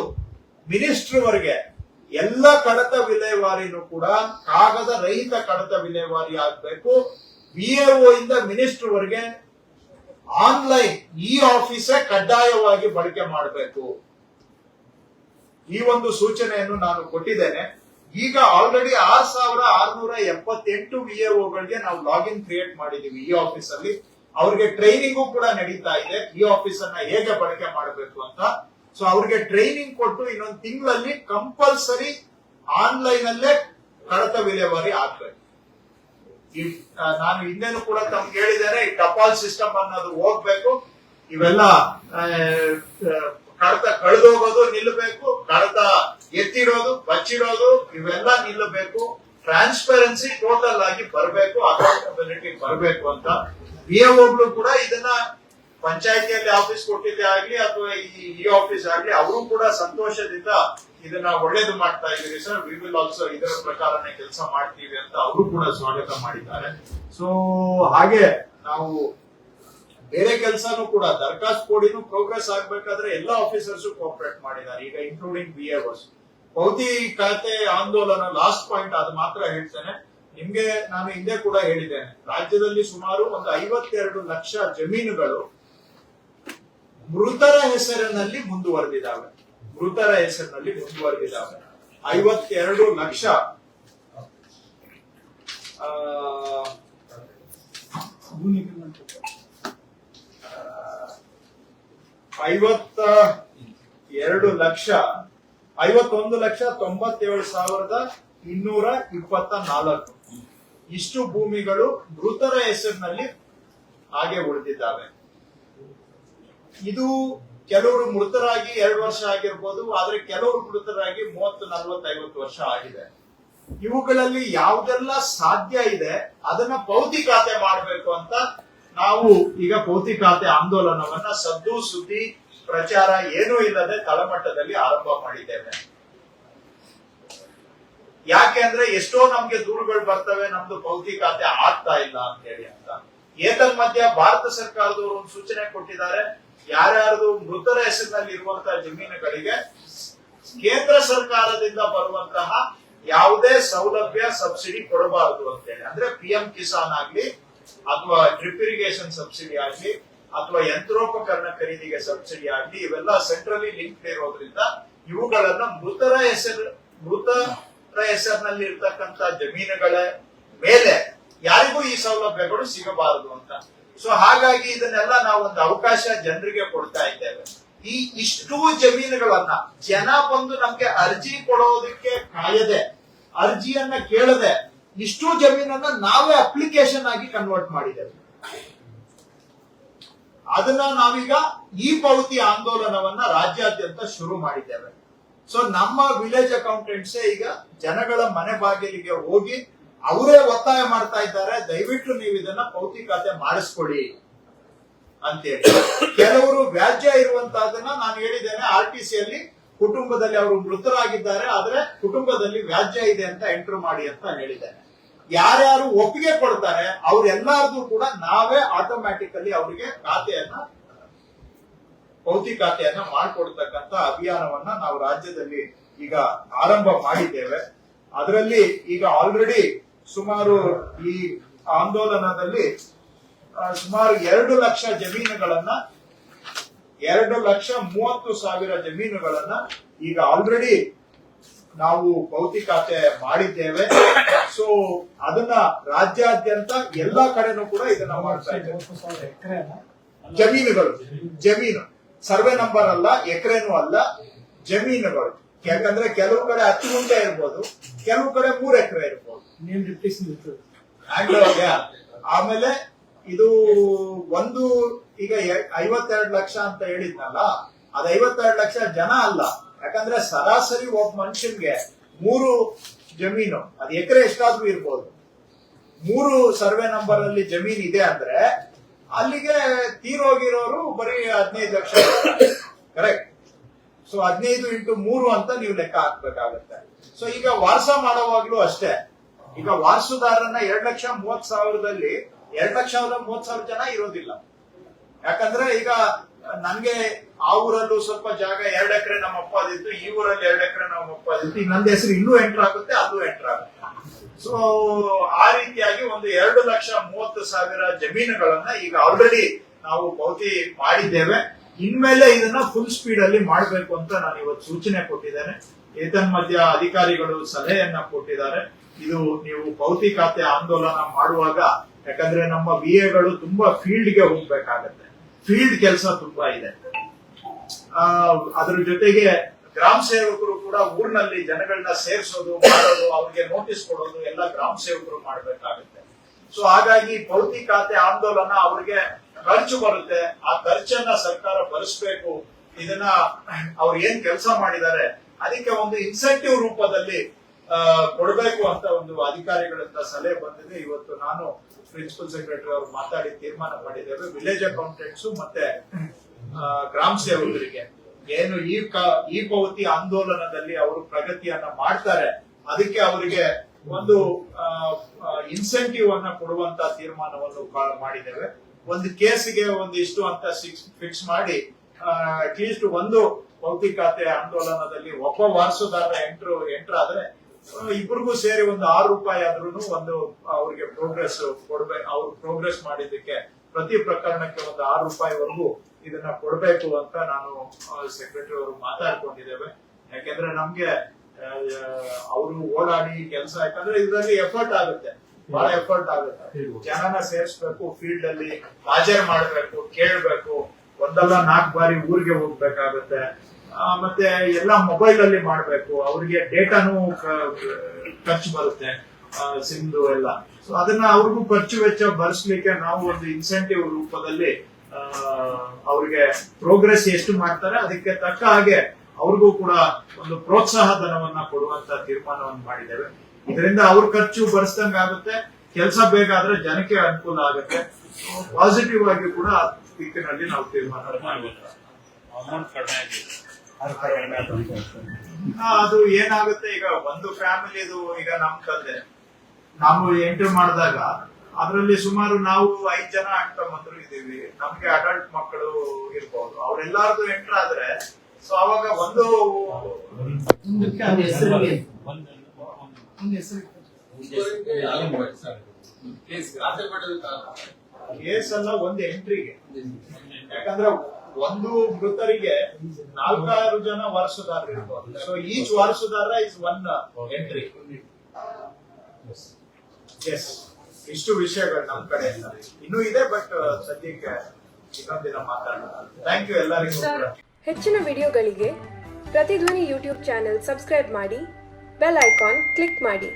ಮಿನಿಸ್ಟರ್ ವರೆಗೆ ಎಲ್ಲ ಕಡತ ವಿಲೇವಾರಿನೂ ಕೂಡ ಕಾಗದ ರಹಿತ ಕಡತ ವಿಲೇವಾರಿ ಆಗ್ಬೇಕು. ಬಿ ಇಂದ ಮಿನಿಸ್ಟರ್ ವರೆಗೆ ಆನ್ಲೈನ್ ಇ ಆಫೀಸೇ ಕಡ್ಡಾಯವಾಗಿ ಬಳಕೆ ಮಾಡಬೇಕು. ಈ ಒಂದು ಸೂಚನೆಯನ್ನು ನಾನು ಕೊಟ್ಟಿದ್ದೇನೆ. ಈಗ ಆಲ್ರೆಡಿ ಆರ್ ಸಾವಿರ ಆರ್ನೂರ ಎಪ್ಪತ್ತೆಂಟು ವಿಎಒಗಳಿಗೆ ನಾವು ಲಾಗಿನ್ ಕ್ರಿಯೇಟ್ ಮಾಡಿದೀವಿ ಈ ಆಫೀಸ್ ಅಲ್ಲಿ ಅವ್ರಿಗೆ ಟ್ರೈನಿಂಗು ಕೂಡ ನಡೀತಾ ಇದೆ. ಈ ಆಫೀಸ್ ಅನ್ನ ಹೇಗೆ ಬಳಕೆ ಮಾಡಬೇಕು ಅಂತ. ಸೊ ಅವ್ರಿಗೆ ಟ್ರೈನಿಂಗ್ ಕೊಟ್ಟು ಇನ್ನೊಂದು ತಿಂಗಳಲ್ಲಿ ಕಂಪಲ್ಸರಿ ಆನ್ಲೈನ್ ಅಲ್ಲೇ ಕಡತ ವಿಲೇವಾರಿ ಆಗ್ಬೇಕು. ಈ ನಾನು ಇನ್ನೇನು ಕೂಡ ತಮ್ಗೆ ಹೇಳಿದ್ದೇನೆ, ಈ ಟಪಾಲ್ ಸಿಸ್ಟಮ್ ಅನ್ನೋದು ಹೋಗ್ಬೇಕು. ಇವೆಲ್ಲ ಕಡತ ಕಳೆದೋಗೋದು ನಿಲ್ಲಬೇಕು, ಕಡತ ಎತ್ತಿರೋದು ಬಚ್ಚಿರೋದು ಇವೆಲ್ಲ ನಿಲ್ಲಬೇಕು. ಟ್ರಾನ್ಸ್ಪರೆನ್ಸಿ ಟೋಟಲ್ ಆಗಿ ಬರಬೇಕು ಅಕೌಂಟಬಿಲಿಟಿ ಬರಬೇಕು ಅಂತ. ಬಿ ಒಬ್ರು ಕೂಡ ಇದನ್ನ ಪಂಚಾಯತಿಯಲ್ಲಿ ಆಫೀಸ್ ಕೊಟ್ಟಿದ್ದೆ ಆಗ್ಲಿ, ಅಥವಾ ಈ ಆಫೀಸ್ ಆಗ್ಲಿ, ಅವರು ಕೂಡ ಸಂತೋಷದಿಂದ ಇದನ್ನ ಒಳ್ಳೇದು ಮಾಡ್ತಾ ಇದ್ದೀರಿ ಸರ್. ವಿ ವಿಲ್ ಆಲ್ಸೋ ಇದರ ಪ್ರಕಾರನೇ ಕೆಲಸ ಮಾಡ್ತೀವಿ ಅಂತ ಅವರು ಕೂಡ ಸ್ವಾಗತ ಮಾಡಿದ್ದಾರೆ. ಸೊ ಹಾಗೆ ನಾವು ಬೇರೆ ಕೆಲಸನೂ ಕೂಡ ದರ್ಖಾಸ್ತ್ ಕೋಡಿನೂ ಪ್ರೋಗ್ರೆಸ್ ಆಗ್ಬೇಕಾದ್ರೆ ಎಲ್ಲ ಆಫೀಸರ್ಸ್ ಕೋಆಪರೇಟ್ ಮಾಡಿದ್ದಾರೆ. ಈಗ ಇನ್ಕ್ಲೂಡಿಂಗ್ ಬಿ ಎಸ್ ಪೌತಿ ಖಾತೆ ಆಂದೋಲನ ಲಾಸ್ಟ್ ಪಾಯಿಂಟ್ ಅದು ಮಾತ್ರ ಹೇಳ್ತೇನೆ. ನಿಮ್ಗೆ ನಾನು ಹಿಂದೆ ಕೂಡ ಹೇಳಿದ್ದೇನೆ. ರಾಜ್ಯದಲ್ಲಿ ಸುಮಾರು ಒಂದು ಐವತ್ತೆರಡು ಲಕ್ಷ ಜಮೀನುಗಳು ಮೃತರ ಹೆಸರಿನಲ್ಲಿ ಮುಂದುವರೆದಿದ್ದಾವೆ. ಮೃತರ ಹೆಸರಿನಲ್ಲಿ ಮುಂದುವರೆದಿದ್ದಾವೆ ಐವತ್ತೆರಡು ಲಕ್ಷ. ಐವತ್ತ ಎರಡು ಲಕ್ಷ. ಐವತ್ತೊಂದು ಲಕ್ಷ ತೊಂಬತ್ತೇಳು ಸಾವಿರದ ಇನ್ನೂರ ಇಪ್ಪತ್ತ ನಾಲ್ಕು. ಇಷ್ಟು ಭೂಮಿಗಳು ಮೃತರ ಹೆಸರಿನಲ್ಲಿ ಹಾಗೆ ಉಳಿದಿದ್ದಾವೆ. ಇದು ಕೆಲವರು ಮೃತರಾಗಿ ಎರಡು ವರ್ಷ ಆಗಿರ್ಬೋದು, ಆದ್ರೆ ಕೆಲವರು ಮೃತರಾಗಿ ಮೂವತ್ತು ನಲವತ್ತು ಐವತ್ತು ವರ್ಷ ಆಗಿದೆ. ಇವುಗಳಲ್ಲಿ ಯಾವುದೆಲ್ಲ ಸಾಧ್ಯ ಇದೆ, ಅದನ್ನ ಪೌತಿ ಖಾತೆ ಮಾಡಬೇಕು ಅಂತ ನಾವು ಈಗ ಪೌತಿ ಖಾತೆ ಆಂದೋಲನವನ್ನ ಸದ್ದು ಸುದ್ದಿ ಪ್ರಚಾರ ಏನೂ ಇಲ್ಲದೆ ತಳಮಟ್ಟದಲ್ಲಿ ಆರಂಭ ಮಾಡಿದ್ದೇವೆ. ಯಾಕೆ ಅಂದ್ರೆ ಎಷ್ಟೋ ನಮ್ಗೆ ದೂರುಗಳು ಬರ್ತವೆ, ನಮ್ದು ಪೌತಿ ಖಾತೆ ಆಗ್ತಾ ಇಲ್ಲ ಅಂತ ಹೇಳಿ ಅಂತ. ಏತನ್ ಮಧ್ಯ ಭಾರತ ಸರ್ಕಾರದವರು ಒಂದು ಸೂಚನೆ ಕೊಟ್ಟಿದ್ದಾರೆ ಯಾರ್ಯಾರ್ದು ಮೃತರ ಹೆಸರಿನಲ್ಲಿ ಇರುವಂತಹ ಜಮೀನುಗಳಿಗೆ ಕೇಂದ್ರ ಸರ್ಕಾರದಿಂದ ಬರುವಂತಹ ಯಾವುದೇ ಸೌಲಭ್ಯ, ಸಬ್ಸಿಡಿ ಕೊಡಬಾರದು ಅಂತೇಳಿ. ಅಂದ್ರೆ ಪಿ ಎಂ ಕಿಸಾನ್ ಆಗ್ಲಿ, ಅಥವಾ ಡ್ರಿಪ್ ಇರಿಗೇಷನ್ ಸಬ್ಸಿಡಿ ಆಗ್ಲಿ, ಅಥವಾ ಯಂತ್ರೋಪಕರಣ ಖರೀದಿಗೆ ಸಬ್ಸಿಡಿ ಆಗ್ಲಿ, ಇವೆಲ್ಲ ಸೆಂಟ್ರಲಿ ಲಿಂಕ್ ಇರೋದ್ರಿಂದ ಇವುಗಳನ್ನ ಮೃತರ ಹೆಸರು, ಮೃತರ ಹೆಸರಿನಲ್ಲಿ ಇರ್ತಕ್ಕಂತ ಜಮೀನುಗಳ ಮೇಲೆ ಯಾರಿಗೂ ಈ ಸೌಲಭ್ಯಗಳು ಸಿಗಬಾರದು ಅಂತ. ಸೊ ಹಾಗಾಗಿ ಇದನ್ನೆಲ್ಲ ನಾವು ಒಂದು ಅವಕಾಶ ಜನರಿಗೆ ಕೊಡ್ತಾ ಇದ್ದೇವೆ. ಈ ಇಷ್ಟು ಜಮೀನುಗಳನ್ನ ಜನ ಬಂದು ನಮ್ಗೆ ಅರ್ಜಿ ಕೊಡೋದಕ್ಕೆ ಕಾಯದೆ, ಅರ್ಜಿಯನ್ನ ಕೇಳದೆ ಇಷ್ಟು ಜಮೀನನ್ನ ನಾವೇ ಅಪ್ಲಿಕೇಶನ್ ಆಗಿ ಕನ್ವರ್ಟ್ ಮಾಡಿದ್ದೇವೆ. ಅದನ್ನ ನಾವೀಗ ಈ ಪಾವತಿ ಆಂದೋಲನವನ್ನ ರಾಜ್ಯಾದ್ಯಂತ ಶುರು ಮಾಡಿದ್ದೇವೆ. ಸೊ ನಮ್ಮ ವಿಲೇಜ್ ಅಕೌಂಟೆಂಟ್ಸೇ ಈಗ ಜನಗಳ ಮನೆ ಬಾಗಿಲಿಗೆ ಹೋಗಿ ಅವರೇ ಒತ್ತಾಯ ಮಾಡ್ತಾ ಇದ್ದಾರೆ, ದಯವಿಟ್ಟು ನೀವು ಇದನ್ನ ಪೌತಿ ಖಾತೆ ಮಾಡಿಸ್ಕೊಡಿ ಅಂತೇಳಿ. ಕೆಲವರು ವ್ಯಾಜ್ಯ ಇರುವಂತಹದನ್ನ ನಾನು ಹೇಳಿದ್ದೇನೆ, ಆರ್ ಟಿ ಸಿಯಲ್ಲಿ ಕುಟುಂಬದಲ್ಲಿ ಅವರು ಮೃತರಾಗಿದ್ದಾರೆ, ಆದ್ರೆ ಕುಟುಂಬದಲ್ಲಿ ವ್ಯಾಜ್ಯ ಇದೆ ಅಂತ ಎಂಟ್ರ್ ಮಾಡಿ ಅಂತ ಹೇಳಿದ್ದೇನೆ. ಯಾರ್ಯಾರು ಒಪ್ಪಿಗೆ ಕೊಡ್ತಾರೆ, ಅವ್ರೆಲ್ಲಾರ್ದು ಕೂಡ ನಾವೇ ಆಟೋಮ್ಯಾಟಿಕಲಿ ಅವರಿಗೆ ಖಾತೆಯನ್ನ ಪೌತಿ ಖಾತೆಯನ್ನ ಮಾಡಿಕೊಡ್ತಕ್ಕಂತ ಅಭಿಯಾನವನ್ನ ನಾವು ರಾಜ್ಯದಲ್ಲಿ ಈಗ ಆರಂಭ ಮಾಡಿದ್ದೇವೆ. ಅದರಲ್ಲಿ ಈಗ ಆಲ್ರೆಡಿ ಸುಮಾರು ಈ ಆಂದೋಲನದಲ್ಲಿ ಸುಮಾರು ಎರಡು ಲಕ್ಷ ಜಮೀನುಗಳನ್ನ, ಎರಡು ಲಕ್ಷ ಮೂವತ್ತು ಸಾವಿರ ಜಮೀನುಗಳನ್ನ ಈಗ ಆಲ್ರೆಡಿ ನಾವು ಭೌತಿಕತೆ ಮಾಡಿದ್ದೇವೆ. ಸೊ ಅದನ್ನ ರಾಜ್ಯಾದ್ಯಂತ ಎಲ್ಲಾ ಕಡೆನೂ ಕೂಡ ಇದನ್ನ ಮಾಡ್ತಾ ಇದ್ದೇವೆ. ಜಮೀನುಗಳು, ಜಮೀನು. ಸರ್ವೆ ನಂಬರ್ ಅಲ್ಲ, ಎಕರೆನೂ ಅಲ್ಲ, ಜಮೀನುಗಳು. ಯಾಕಂದ್ರೆ ಕೆಲವು ಕಡೆ ಹತ್ತು ಗುಂಟೆ ಇರ್ಬೋದು, ಕೆಲವು ಕಡೆ ಮೂರ್ ಎಕರೆ ಇರ್ಬೋದು. And, ಇರ್ತದೆ. ಆಮೇಲೆ ಇದು ಒಂದು ಈಗ ಐವತ್ತೆರಡು ಲಕ್ಷ ಅಂತ ಹೇಳಿದ್ನಲ್ಲ ಅದ್ ಐವತ್ತೆರಡು ಲಕ್ಷ ಜನ ಅಲ್ಲ. ಯಾಕಂದ್ರೆ ಸರಾಸರಿ ಒಬ್ಬ ಮನುಷ್ಯನ್ಗೆ ಮೂರು ಜಮೀನು ಅದ್ ಎಕರೆ ಎಷ್ಟಾದ್ರೂ ಇರ್ಬೋದು. ಮೂರು ಸರ್ವೆ ನಂಬರ್ ಅಲ್ಲಿ ಜಮೀನ್ ಇದೆ ಅಂದ್ರೆ ಅಲ್ಲಿಗೆ ತೀರೋಗಿರೋರು ಬರೀ ಹದಿನೈದು ಲಕ್ಷ. ಕರೆಕ್ಟ್ ಸೊ ಹದಿನೈದು ಇಂಟು ಮೂರು ಅಂತ ನೀವು ಲೆಕ್ಕ ಹಾಕ್ಬೇಕಾಗತ್ತೆ. ಸೊ ಈಗ ವಾರಸ ಮಾಡೋವಾಗ್ಲೂ ಅಷ್ಟೇ. ಈಗ ವಾರಸುದಾರನ ಎರಡ್ ಲಕ್ಷ ಮೂವತ್ ಸಾವಿರದಲ್ಲಿ ಎರಡ್ ಲಕ್ಷ ಮೂವತ್ ಸಾವಿರ ಜನ ಇರೋದಿಲ್ಲ. ಯಾಕಂದ್ರೆ ಈಗ ನನ್ಗೆ ಆ ಊರಲ್ಲೂ ಸ್ವಲ್ಪ ಜಾಗ ಎರಡ್ ಎಕರೆ ನಮ್ಮ ಅಪ್ಪದಿತ್ತು ಈ ಊರಲ್ಲಿ ಎರಡ್ ಎಕರೆ ನಮ್ಮ ಅಪ್ಪದಿತ್ತು ಈಗ ನಂದ ಹೆಸರು ಇನ್ನೂ ಎಂಟರ್ ಆಗುತ್ತೆ, ಅದು ಎಂಟರ್ ಆಗುತ್ತೆ. ಸೊ ಆ ರೀತಿಯಾಗಿ ಒಂದು ಎರಡು ಲಕ್ಷ ಮೂವತ್ತು ಸಾವಿರ ಜಮೀನುಗಳನ್ನ ಈಗ ಆಲ್ರೆಡಿ ನಾವು ಪಾವತಿ ಮಾಡಿದ್ದೇವೆ. ಇನ್ಮೇಲೆ ಇದನ್ನ ಫುಲ್ ಸ್ಪೀಡ್ ಅಲ್ಲಿ ಮಾಡಬೇಕು ಅಂತ ನಾನು ಇವತ್ತು ಸೂಚನೆ ಕೊಟ್ಟಿದ್ದೇನೆ. ಏತನ್ಮಧ್ಯ ಅಧಿಕಾರಿಗಳು ಸಲಹೆಯನ್ನ ಕೊಟ್ಟಿದ್ದಾರೆ. ಇದು ನೀವು ಭೌತಿಕತೆ ಆಂದೋಲನ ಮಾಡುವಾಗ, ಯಾಕಂದ್ರೆ ನಮ್ಮ ಬಿ ಎಗಳು ತುಂಬಾ ಫೀಲ್ಡ್ಗೆ ಹೋಗ್ಬೇಕಾಗತ್ತೆ. ಫೀಲ್ಡ್ ಕೆಲಸ ತುಂಬಾ ಇದೆ. ಅದ್ರ ಜೊತೆಗೆ ಗ್ರಾಮ ಸೇವಕರು ಕೂಡ ಊರಿನಲ್ಲಿ ಜನಗಳನ್ನ ಸೇರಿಸೋದು, ಮಾಡೋದು, ಅವ್ರಿಗೆ ನೋಟಿಸ್ ಕೊಡೋದು, ಎಲ್ಲ ಗ್ರಾಮ ಸೇವಕರು ಮಾಡ್ಬೇಕಾಗತ್ತೆ. ಸೊ ಹಾಗಾಗಿ ಭೌತಿ ಖಾತೆ ಆಂದೋಲನ ಅವ್ರಿಗೆ ಖರ್ಚು ಬರುತ್ತೆ. ಆ ಖರ್ಚನ್ನ ಸರ್ಕಾರ ಭರಿಸ್ಬೇಕು. ಇದನ್ನ ಅವ್ರು ಏನ್ ಕೆಲಸ ಮಾಡಿದ್ದಾರೆ, ಅದಕ್ಕೆ ಒಂದು ಇನ್ಸೆಂಟಿವ್ ರೂಪದಲ್ಲಿ ಕೊಡ್ಬೇಕು ಅಂತ ಒಂದು ಅಧಿಕಾರಿಗಳಿಂದ ಸಲಹೆ ಬಂದಿದೆ. ಇವತ್ತು ನಾನು ಪ್ರಿನ್ಸಿಪಲ್ ಸೆಕ್ರೆಟರಿ ಅವರು ಮಾತಾಡಿ ತೀರ್ಮಾನ ಮಾಡಿದ್ದೇವೆ. ವಿಲೇಜ್ ಅಕೌಂಟೆಂಟ್ಸ್ ಮತ್ತೆ ಗ್ರಾಮ ಸೇವಕರಿಗೆ. ಏನು ಈ ಈ ಪೌತಿ ಆಂದೋಲನದಲ್ಲಿ ಅವರು ಪ್ರಗತಿಯನ್ನ ಮಾಡ್ತಾರೆ, ಅದಕ್ಕೆ ಅವರಿಗೆ ಒಂದು ಇನ್ಸೆಂಟಿವ್ ಅನ್ನ ಕೊಡುವಂತ ತೀರ್ಮಾನವನ್ನು ಮಾಡಿದ್ದೇವೆ. ಒಂದು ಕೇಸಿಗೆ ಒಂದಿಷ್ಟು ಅಂತ ಫಿಕ್ಸ್ ಮಾಡಿ ಅಟ್ಲೀಸ್ಟ್ ಒಂದು ಪೌತಿ ಖಾತೆ ಆಂದೋಲನದಲ್ಲಿ ಒಬ್ಬ ವಾರಸುದಾರ ಎಂಟ್ರು ಎಂಟ್ರ್ ಇಬ್ರಿಗೂ ಸೇರಿ ಒಂದು ಆರು ರೂಪಾಯಿ ಆದ್ರೂ ಒಂದು ಅವ್ರಿಗೆ ಪ್ರೋಗ್ರೆಸ್ ಕೊಡ್ಬೇಕು ಅವ್ರು ಪ್ರೋಗ್ರೆಸ್ ಮಾಡಿದ್ದಕ್ಕೆ ಪ್ರತಿ ಪ್ರಕರಣಕ್ಕೆ ಒಂದು ಆರು ರೂಪಾಯಿವರೆಗೂ ಇದನ್ನ ಕೊಡ್ಬೇಕು ಅಂತ ನಾನು ಸೆಕ್ರೆಟರಿ ಅವರು ಮಾತಾಡ್ಕೊಂಡಿದ್ದೇವೆ. ಯಾಕೆಂದ್ರೆ ನಮ್ಗೆ ಅವರು ಓಡಾಡಿ ಕೆಲಸ ಯಾಕಂದ್ರೆ ಇದರಲ್ಲಿ ಎಫರ್ಟ್ ಆಗುತ್ತೆ. ಬಹಳ ಎಫರ್ಟ್ ಆಗುತ್ತೆ. ಜನನ ಸೇರಿಸ್ಬೇಕು ಫೀಲ್ಡ್ ಅಲ್ಲಿ ಹಾಜರ್ ಮಾಡ್ಬೇಕು, ಕೇಳ್ಬೇಕು. ಒಂದಲ್ಲ ನಾಲ್ಕು ಬಾರಿ ಊರಿಗೆ ಹೋಗ್ಬೇಕಾಗುತ್ತೆ. ಮತ್ತೆ ಎಲ್ಲ ಮೊಬೈಲ್ ಅಲ್ಲಿ ಮಾಡಬೇಕು. ಅವ್ರಿಗೆ ಡೇಟಾನು ಖರ್ಚು ಬರುತ್ತೆ ಸಿಮ್ದು ಎಲ್ಲ. ಸೊ ಅದನ್ನ ಅವ್ರಿಗೂ ಖರ್ಚು ವೆಚ್ಚ ಭರಿಸ್ಲಿಕ್ಕೆ ನಾವು ಒಂದು ಇನ್ಸೆಂಟಿವ್ ರೂಪದಲ್ಲಿ ಅವ್ರಿಗೆ ಪ್ರೋಗ್ರೆಸ್ ಎಷ್ಟು ಮಾಡ್ತಾರೆ, ಅದಕ್ಕೆ ತಕ್ಕ ಹಾಗೆ ಅವ್ರಿಗೂ ಕೂಡ ಒಂದು ಪ್ರೋತ್ಸಾಹ ಧನವನ್ನ ಕೊಡುವಂತ ತೀರ್ಮಾನವನ್ನು ಮಾಡಿದ್ದೇವೆ. ಇದರಿಂದ ಅವ್ರ ಖರ್ಚು ಬರ್ಸ್ದಂಗ ಆಗುತ್ತೆ, ಕೆಲಸ ಬೇಗ ಜನಕ್ಕೆ ಅನುಕೂಲ ಆಗುತ್ತೆ. ಪಾಸಿಟಿವ್ ಆಗಿ ಕೂಡ ದಿಕ್ಕಿನಲ್ಲಿ ನಾವು ತೀರ್ಮಾನ ಮಾಡಬೇಕು. ಅದು ಏನಾಗುತ್ತೆ? ಈಗ ಒಂದು ಫ್ಯಾಮಿಲಿದು ಈಗ ನಮ್ ತಂದೆ ನಾವು ಎಂಟ್ರಿ ಮಾಡಿದಾಗ ಅದರಲ್ಲಿ ಸುಮಾರು ನಾವು ಐದ್ ಜನ ಅಣ್ಣ ತಮ್ಮಂದ್ರು ಇದೀವಿ ನಮ್ಗೆ ಅಡಲ್ಟ್ ಮಕ್ಕಳು ಇರ್ಬೋದು. ಅವ್ರೆಲ್ಲಾರ್ದು ಎಂಟ್ರ್ ಆದ್ರೆ ಸೊ ಅವಾಗ ಒಂದು ಕೇಸ್ ಅಲ್ಲ ಒಂದು ಎಂಟ್ರಿಗೆ ಯಾಕಂದ್ರೆ ಒಂದು ಮೃತರಿಗೆ ನಾಲ್ಕಾರು ಜನ ವಾರಸುದಾರರು ಇರ್ಬೋದು. ಸೊ ಈಚ್ ವಾರಸುದಾರ ಇಸ್ ಒನ್ ಎಂಟ್ರಿ ಎಸ್ ಇಷ್ಟು ವಿಷಯಗಳು ನಮ್ ಕಡೆ ಇನ್ನೂ ಇದೆ ಬಟ್ ಸದ್ಯಕ್ಕೆ ಇನ್ನೊಂದಿನ ಮಾತಾಡೋಣ. ಥ್ಯಾಂಕ್ ಯು ಎಲ್ಲರಿಗೂ ಕೂಡ. ಹೆಚ್ಚಿನ ವಿಡಿಯೋಗಳಿಗೆ ಪ್ರತಿಧ್ವನಿ ಯೂಟ್ಯೂಬ್ ಚಾನೆಲ್ ಸಬ್ಸ್ಕ್ರೈಬ್ ಮಾಡಿ ಬೆಲ್ ಐಕಾನ್ ಕ್ಲಿಕ್ ಮಾಡಿ.